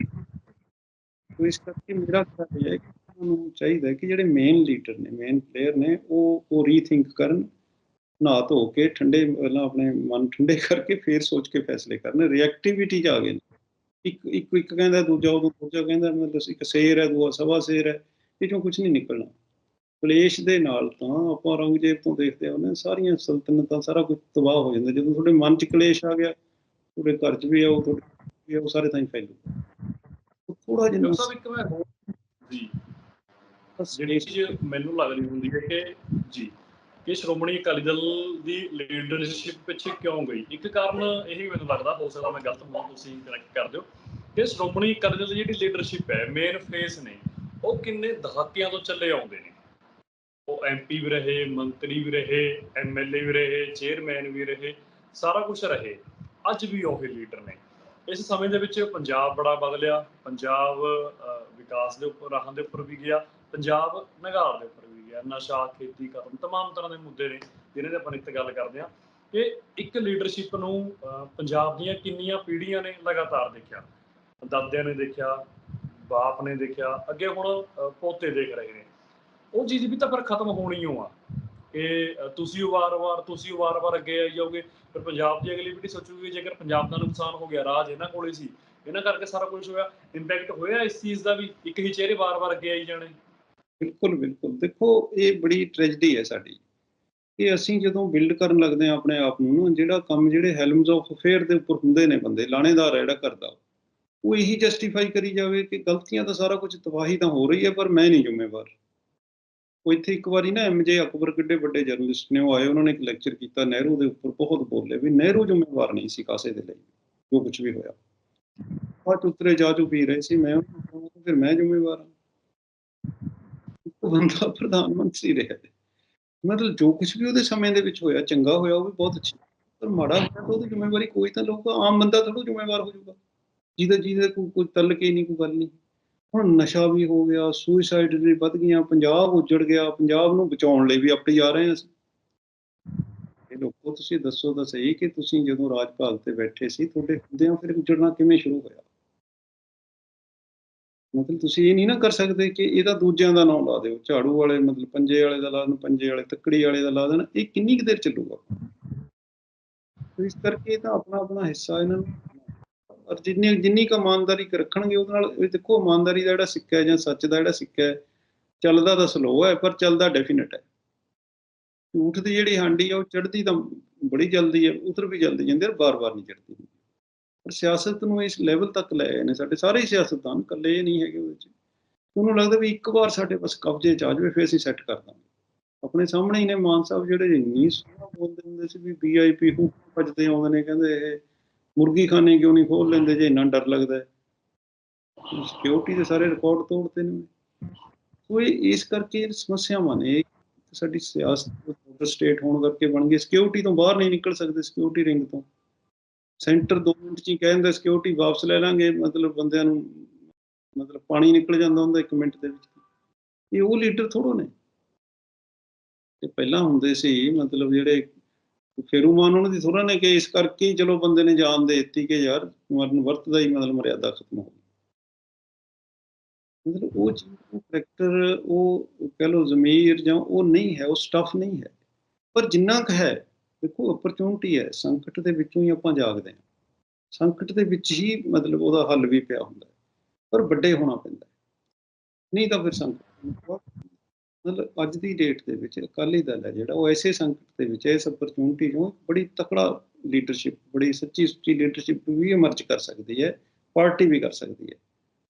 ਸੋ ਇਸ ਕਰਕੇ ਮੇਰਾ ਖਿਆਲ ਹੈ ਕਿ ਨੂੰ ਚਾਹੀਦਾ ਕਿ ਜਿਹੜੇ ਮੇਨ ਲੀਡਰ ਨੇ ਮੇਨ ਪਲੇਅਰ ਨੇ, ਉਹ ਉਹ ਰੀਥਿੰਕ ਕਰਨ, ਨਹਾ ਧੋ ਕੇ, ਠੰਡੇ ਪਹਿਲਾਂ ਆਪਣੇ ਮਨ ਠੰਡੇ ਕਰਕੇ ਫੇਰ ਸੋਚ ਕੇ ਫੈਸਲੇ ਕਰਨ। ਰਿਐਕਟਿਵਿਟੀ 'ਚ ਆ ਗਏ ਨੇ। ਇੱਕ ਇੱਕ ਇੱਕ ਕਹਿੰਦਾ ਦੂਜਾ, ਉਹ ਦੂਜਾ ਕਹਿੰਦਾ ਮਤਲਬ ਇੱਕ ਸ਼ੇਰ ਹੈ, ਦੂਆ ਸਵਾ ਸ਼ੇਰ ਹੈ ਇਹ ਚੋਂ ਕੁਝ ਨਹੀਂ ਨਿਕਲਣਾ। ਕਲੇਸ਼ ਦੇ ਨਾਲ ਤਾਂ ਆਪਾਂ ਔਰੰਗਜ਼ੇਬ ਤੋਂ ਦੇਖਦੇ ਹਾਂ ਸਾਰੀਆਂ ਸਲਤਨਤਾਂ ਸਾਰਾ ਕੁਝ ਤਬਾਹ ਹੋ ਜਾਂਦਾ। ਜਦੋਂ ਤੁਹਾਡੇ ਮਨ 'ਚ ਕਲੇਸ਼ ਆ ਗਿਆ ਤੁਹਾਡੇ ਘਰ 'ਚ ਵੀ ਆਉ ਤੁਹਾਡੇ ਵੀ ਆਉ ਸਾਰੇ ਤਾਂ ਹੀ ਫੈਲੂ ਥੋੜਾ ਜਿਹਾ ਸਾਹਿਬ ਇੱਕ ਮੈਂ ਹੋਰ ਜੀ। ਜਿਹੜੀ ਚੀਜ਼ ਮੈਨੂੰ ਲੱਗਦੀ ਹੁੰਦੀ ਹੈ ਕਿ ਜੀ। ਕਿ ਸ਼੍ਰੋਮਣੀ ਅਕਾਲੀ ਦਲ ਦੀ ਲੀਡਰਸ਼ਿਪ ਪਿੱਛੇ ਕਿਉਂ ਗਈ? ਇੱਕ ਕਾਰਨ ਇਹ ਵੀ ਮੈਨੂੰ ਲੱਗਦਾ ਹੋ ਸਕਦਾ ਮੈਂ ਗਲਤ ਹੋਵਾਂ ਤੁਸੀਂ ਕਰੈਕਟ ਕਰ ਦਿਓ ਕਿ ਸ਼੍ਰੋਮਣੀ ਅਕਾਲੀ ਦਲ ਦੀ ਜਿਹੜੀ ਲੀਡਰਸ਼ਿਪ ਹੈ ਮੇਨ ਫੇਸ ਨੇ ਉਹ ਕਿੰਨੇ ਦਹਾਕਿਆਂ ਤੋਂ ਚੱਲੇ ਆਉਂਦੇ ਨੇ। ਉਹ ਐਮਪੀ ਵੀ ਰਹੇ, ਮੰਤਰੀ ਵੀ ਰਹੇ ਐਮਐਲਏ ਵੀ ਰਹੇ ਚੇਅਰਮੈਨ ਵੀ ਰਹੇ, ਸਾਰਾ ਕੁਝ ਰਹੇ। ਅੱਜ ਵੀ ਉਹ ਲੀਡਰ ਨੇ। ਇਸ ਸਮੇਂ ਦੇ ਵਿੱਚ ਪੰਜਾਬ ਬੜਾ ਬਦਲਿਆ। ਪੰਜਾਬ ਵਿਕਾਸ ਦੇ ਉੱਪਰ, ਰਾਹਾਂ ਦੇ ਉੱਪਰ ਵੀ ਗਿਆ। ਪੰਜਾਬ ਨਗਾਰ ਦੇ ਉੱਪਰ ਵੀ ਗਿਆ। ਨਸ਼ਾ, ਖੇਤੀ ਖਤਮ ਤਮਾਮ ਤਰ੍ਹਾਂ ਦੇ ਮੁੱਦੇ ਨੇ ਜਿਹਨਾਂ ਦੇ ਆਪਾਂ ਨਿੱਤ ਗੱਲ ਕਰਦੇ ਆ ਕਿ ਇੱਕ ਲੀਡਰਸ਼ਿਪ ਨੂੰ ਪੰਜਾਬ ਦੀਆਂ ਕਿੰਨੀਆਂ ਪੀੜ੍ਹੀਆਂ ਨੇ ਲਗਾਤਾਰ ਦੇਖਿਆ। ਦਾਦਿਆਂ ਨੇ ਦੇਖਿਆ, ਬਾਪ ਨੇ ਦੇਖਿਆ, ਅੱਗੇ ਹੁਣ ਪੋਤੇ ਦੇਖ ਰਹੇ ਨੇ। ਉਹ ਚੀਜ਼ ਵੀ ਤਾਂ ਫਿਰ ਖਤਮ ਹੋਣੀ ਓ ਆ। ਕਿ ਤੁਸੀਂ ਵਾਰ-ਵਾਰ ਤੁਸੀਂ ਵਾਰ-ਵਾਰ ਅੱਗੇ ਆਈ ਜਾਓਗੇ, ਫਿਰ ਪੰਜਾਬ ਦੀ ਅਗਲੀ ਪੀੜ੍ਹੀ ਸੋਚੂਗੀ ਜੇਕਰ ਪੰਜਾਬ ਦਾ ਨੁਕਸਾਨ ਹੋ ਗਿਆ, ਰਾਜ ਇਹਨਾਂ ਕੋਲੇ ਸੀ, ਇਹਨਾਂ ਕਰਕੇ ਸਾਰਾ ਕੁਝ ਹੋਇਆ ਇੰਪੈਕਟ ਹੋਇਆ ਇਸ ਚੀਜ਼ ਦਾ ਵੀ, ਇੱਕ ਹੀ ਚਿਹਰੇ ਵਾਰ-ਵਾਰ ਅੱਗੇ ਆਈ ਜਾਣੇ। ਬਿਲਕੁਲ ਬਿਲਕੁਲ। ਦੇਖੋ, ਇਹ ਬੜੀ ਟ੍ਰੈਜਡੀ ਹੈ ਸਾਡੀ। ਕਿ ਅਸੀਂ ਜਦੋਂ ਬਿਲਡ ਕਰਨ ਲੱਗਦੇ ਹਾਂ ਆਪਣੇ ਆਪ ਨੂੰ, ਜਿਹੜਾ ਕੰਮ ਜਿਹੜੇ ਹੈਲਮਸ ਆਫ ਅਫੇਅਰ ਦੇ ਉੱਪਰ ਹੁੰਦੇ ਨੇ ਬੰਦੇ, ਲਾਣੇਦਾਰ ਹੈ ਜਿਹੜਾ ਕਰਦਾ ਉਹ ਇਹੀ ਜਸਟੀਫਾਈ ਕਰੀ ਜਾਵੇ ਕਿ ਗਲਤੀਆਂ ਤਾਂ ਸਾਰਾ ਕੁਝ ਤਬਾਹੀ ਤਾਂ ਹੋ ਰਹੀ ਹੈ, ਪਰ ਮੈਂ ਨਹੀਂ ਜ਼ਿੰਮੇਵਾਰ। ਉਹ ਇੱਥੇ ਇੱਕ ਵਾਰੀ ਨਾ ਐਮਜੇ ਅਕਬਰ ਕਿੱਡੇ ਵੱਡੇ ਜਰਨਲਿਸਟ ਨੇ, ਉਹ ਆਏ, ਉਹਨਾਂ ਨੇ ਇੱਕ ਲੈਕਚਰ ਕੀਤਾ ਨਹਿਰੂ ਦੇ ਉੱਪਰ ਬਹੁਤ ਬੋਲੇ ਵੀ ਨਹਿਰੂ ਜ਼ਿੰਮੇਵਾਰ ਨਹੀਂ ਸੀ ਕਾਸੇ ਦੇ ਲਈ, ਜੋ ਕੁਝ ਵੀ ਹੋਇਆ। ਬਾਅਦ ਉਤਰੇ ਜਾ ਪੀ ਰਹੇ ਸੀ, ਮੈਂ ਫਿਰ ਮੈਂ ਜ਼ਿੰਮੇਵਾਰ ਹਾਂ। ਉਹ ਬੰਦਾ ਪ੍ਰਧਾਨ ਮੰਤਰੀ ਰਿਹਾ ਹੈ। ਮਤਲਬ ਜੋ ਕੁਝ ਵੀ ਉਹਦੇ ਸਮੇਂ ਦੇ ਵਿੱਚ ਹੋਇਆ, ਚੰਗਾ ਹੋਇਆ, ਉਹ ਵੀ ਬਹੁਤ ਅੱਛਾ। ਪਰ ਮਾੜਾ ਹੋਇਆ ਤਾਂ ਉਹਦੀ ਜ਼ਿੰਮੇਵਾਰੀ ਕੋਈ ਤਾਂ ਲਊਗਾ ਆਮ ਬੰਦਾ ਥੋੜਾ ਜ਼ਿੰਮੇਵਾਰ ਹੋ ਜਾਊਗਾ। ਜਿਹਦਾ ਜਿਹਦੇ ਕੋਈ ਕੋਈ ਤਲ ਕੇ ਨਹੀਂ, ਕੋਈ ਗੱਲ ਨਹੀਂ। ਹੁਣ ਨਸ਼ਾ ਵੀ ਹੋ ਗਿਆ ਸੁਸਾਈਡ ਵੀ ਵੱਧ ਗਈਆਂ, ਪੰਜਾਬ ਉੱਜੜ ਗਿਆ, ਪੰਜਾਬ ਨੂੰ ਬਚਾਉਣ ਲਈ ਵੀ ਆਪੇ ਜਾ ਰਹੇ ਹਾਂ ਇਹ ਲੋਕ, ਤੁਸੀਂ ਦੱਸੋ ਤਾਂ ਸਹੀ ਕਿ ਤੁਸੀਂ ਜਦੋਂ ਰਾਜ ਤੇ ਬੈਠੇ ਸੀ, ਤੁਹਾਡੇ ਹੁੰਦਿਆਂ ਫਿਰ ਉੱਜੜਨਾ ਕਿਵੇਂ ਸ਼ੁਰੂ ਹੋਇਆ? ਮਤਲਬ ਤੁਸੀਂ ਇਹ ਨਹੀਂ ਨਾ ਕਰ ਸਕਦੇ ਕਿ ਇਹਦਾ ਦੂਜਿਆਂ ਦਾ ਨਾਮ ਲਾ ਦਿਓ, ਝਾੜੂ ਵਾਲੇ ਮਤਲਬ ਪੰਜੇ ਵਾਲੇ ਦਾ ਲਾ ਦੇਣ, ਪੰਜੇ ਵਾਲੇ ਤੱਕੜੀ ਵਾਲੇ ਦਾ ਲਾ ਦੇਣ, ਇਹ ਕਿੰਨੀ ਕੁ ਦੇਰ ਚੱਲੂਗਾ? ਇਸ ਕਰਕੇ ਇਹ ਤਾਂ ਆਪਣਾ ਆਪਣਾ ਹਿੱਸਾ ਇਹਨਾਂ ਨੂੰ ਔਰ ਜਿੰਨੀ ਜਿੰਨੀ ਕੁ ਇਮਾਨਦਾਰੀ ਰੱਖਣਗੇ, ਉਹਦੇ ਨਾਲ ਇਹ ਦੇਖੋ ਇਮਾਨਦਾਰੀ ਦਾ ਜਿਹੜਾ ਸਿੱਕਾ ਹੈ ਜਾਂ ਸੱਚ ਦਾ ਜਿਹੜਾ ਸਿੱਕਾ ਹੈ, ਚੱਲਦਾ ਤਾਂ ਸਲੋ ਹੈ, ਪਰ ਚੱਲਦਾ ਡੈਫੀਨਿਟ ਹੈ। ਝੂਠ ਦੀ ਜਿਹੜੀ ਹਾਂਡੀ ਆ, ਉਹ ਚੜ੍ਹਦੀ ਤਾਂ ਬੜੀ ਜਲਦੀ ਹੈ ਉਤਰ ਵੀ ਜਲਦੀ ਜਾਂਦੀ ਹੈ ਬਾਰ-ਬਾਰ ਨਹੀਂ ਚੜ੍ਹਦੀ। ਪਰ ਸਿਆਸਤ ਨੂੰ ਇਸ ਲੈਵਲ ਤੱਕ ਲੈ ਆਏ ਨੇ ਸਾਡੇ, ਸਾਰੇ ਹੀ ਸਿਆਸਤਦਾਨ ਇਕੱਲੇ ਨਹੀਂ ਹੈਗੇ ਉਹਦੇ 'ਚ। ਉਹਨੂੰ ਲੱਗਦਾ ਵੀ ਇੱਕ ਵਾਰ ਸਾਡੇ ਬਸ ਕਬਜ਼ੇ 'ਚ ਆ ਜਾਵੇ, ਫਿਰ ਅਸੀਂ ਸੈੱਟ ਕਰ ਦਾਂਗੇ। ਆਪਣੇ ਸਾਹਮਣੇ ਹੀ ਨੇ ਮਾਨ ਸਾਹਿਬ ਜਿਹੜੇ ਇੰਨੀ ਸੋਹਣਾ ਬੋਲਦੇ ਹੁੰਦੇ ਸੀ ਵੀ ਵੀਆਈਪੀ ਨੂੰ ਭੱਜਦੇ ਆਉਂਦੇ ਨੇ, ਕਹਿੰਦੇ ਇਹ ਮੁਰਗੀ ਖਾਨੇ ਕਿਉਂ ਨਹੀਂ ਖੋਲ ਲੈਂਦੇ ਜੇ ਇੰਨਾ ਡਰ ਲੱਗਦਾ ਸਿਕਿਉਰਿਟੀ ਦੇ ਸਾਰੇ ਰਿਕਾਰਡ ਤੋੜਦੇ ਨੇ। ਸੋ ਇਸ ਕਰਕੇ ਸਮੱਸਿਆਵਾਂ ਨੇ। ਸਾਡੀ ਸਿਆਸਤ ਬਾਰਡਰ ਸਟੇਟ ਹੋਣ ਕਰਕੇ ਬਣ ਗਈ। ਸਿਕਿਉਰਿਟੀ ਤੋਂ ਬਾਹਰ ਨਹੀਂ ਨਿਕਲ ਸਕਦੇ ਸਿਕਿਉਰਿਟੀ ਰਿੰਗ ਤੋਂ। ਸੈਂਟਰ 2 ਮਿੰਟ ਚ ਹੀ ਕਹਿੰਦਾ ਸਿਕਿਉਰਿਟੀ ਵਾਪਸ ਲੈ ਲਾਂਗੇ। ਮਤਲਬ ਬੰਦਿਆਂ ਨੂੰ ਮਤਲਬ ਪਾਣੀ ਨਿਕਲ ਜਾਂਦਾ ਹੁੰਦਾ 1 ਮਿੰਟ ਦੇ ਵਿੱਚ। ਇਹ ਉਹ ਲੀਡਰ ਥੋੜੋ ਨੇ। ਤੇ ਪਹਿਲਾਂ ਹੁੰਦੇ ਸੀ, ਮਤਲਬ ਜਿਹੜੇ ਫੇਰੂਮਾਨ ਉਹਨਾਂ ਦੀ ਥੋੜਾ ਨੇ ਕਿ ਇਸ ਕਰਕੇ ਚਲੋ ਬੰਦੇ ਨੇ ਜਾਨ ਦੇ ਦਿੱਤੀ ਕਿ ਯਾਰ ਮਰਨ ਵਰਤ ਦਾ ਹੀ ਮਤਲਬ ਮਰਿਆਦਾ ਖਤਮ ਹੋ ਗਈ। ਮਤਲਬ ਉਹ ਕਰੈਕਟਰ ਉਹ ਕਹ ਲਓ ਜ਼ਮੀਰ ਜਾਂ ਉਹ ਨਹੀਂ ਹੈ, ਉਹ ਸਟਫ ਨਹੀਂ ਹੈ। ਪਰ ਜਿੰਨਾ ਕੁ ਹੈ, ਦੇਖੋ ਅਪਰਚੂਨਿਟੀ ਹੈ, ਸੰਕਟ ਦੇ ਵਿੱਚੋਂ ਹੀ ਆਪਾਂ ਜਾਗਦੇ ਹਾਂ। ਸੰਕਟ ਦੇ ਵਿੱਚ ਹੀ ਮਤਲਬ ਉਹਦਾ ਹੱਲ ਵੀ ਪਿਆ ਹੁੰਦਾ ਪਰ ਵੱਡੇ ਹੋਣਾ ਪੈਂਦਾ ਨਹੀਂ ਤਾਂ ਫਿਰ ਸੰਕਟ ਮਤਲਬ ਅੱਜ ਦੀ ਡੇਟ ਦੇ ਵਿੱਚ ਅਕਾਲੀ ਦਲ ਹੈ ਜਿਹੜਾ, ਉਹ ਐਸੇ ਸੰਕਟ ਦੇ ਵਿੱਚ, ਇਸ ਅਪਰਚੂਨਿਟੀ ਨੂੰ ਬੜੀ ਤਕੜਾ ਲੀਡਰਸ਼ਿਪ ਬੜੀ ਸੱਚੀ ਸੁੱਚੀ ਲੀਡਰਸ਼ਿਪ ਵੀ ਇਮਰਜ ਕਰ ਸਕਦੀ ਹੈ ਪਾਰਟੀ ਵੀ ਕਰ ਸਕਦੀ ਹੈ।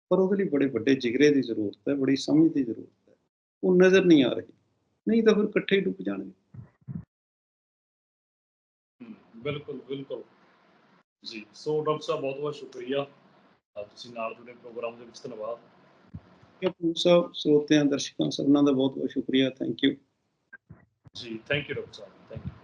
ਪਰ ਉਹਦੇ ਲਈ ਬੜੇ ਵੱਡੇ ਜਿਗਰੇ ਦੀ ਜ਼ਰੂਰਤ ਹੈ, ਬੜੀ ਸਮਝ ਦੀ ਜ਼ਰੂਰਤ ਹੈ। ਉਹ ਨਜ਼ਰ ਨਹੀਂ ਆ ਰਹੀ। ਨਹੀਂ ਤਾਂ ਫਿਰ ਇਕੱਠੇ ਹੀ ਡੁੱਬ ਜਾਣਗੇ। ਬਿਲਕੁਲ ਬਿਲਕੁਲ। ਜੀ, ਸੋ ਡਾਕਟਰ ਸਾਹਿਬ ਬਹੁਤ ਬਹੁਤ ਸ਼ੁਕਰੀਆ ਤੁਸੀਂ ਨਾਲ ਜੁੜੇ ਪ੍ਰੋਗਰਾਮ ਦੇ ਵਿੱਚ, ਧੰਨਵਾਦ। ਕਿ ਸਭ ਸਰੋਤਿਆਂ, ਦਰਸ਼ਕਾਂ, ਸਭਨਾਂ ਦਾ ਬਹੁਤ ਬਹੁਤ ਸ਼ੁਕਰੀਆ। Thank you. ਜੀ, thank you doctor Sahib, thank you.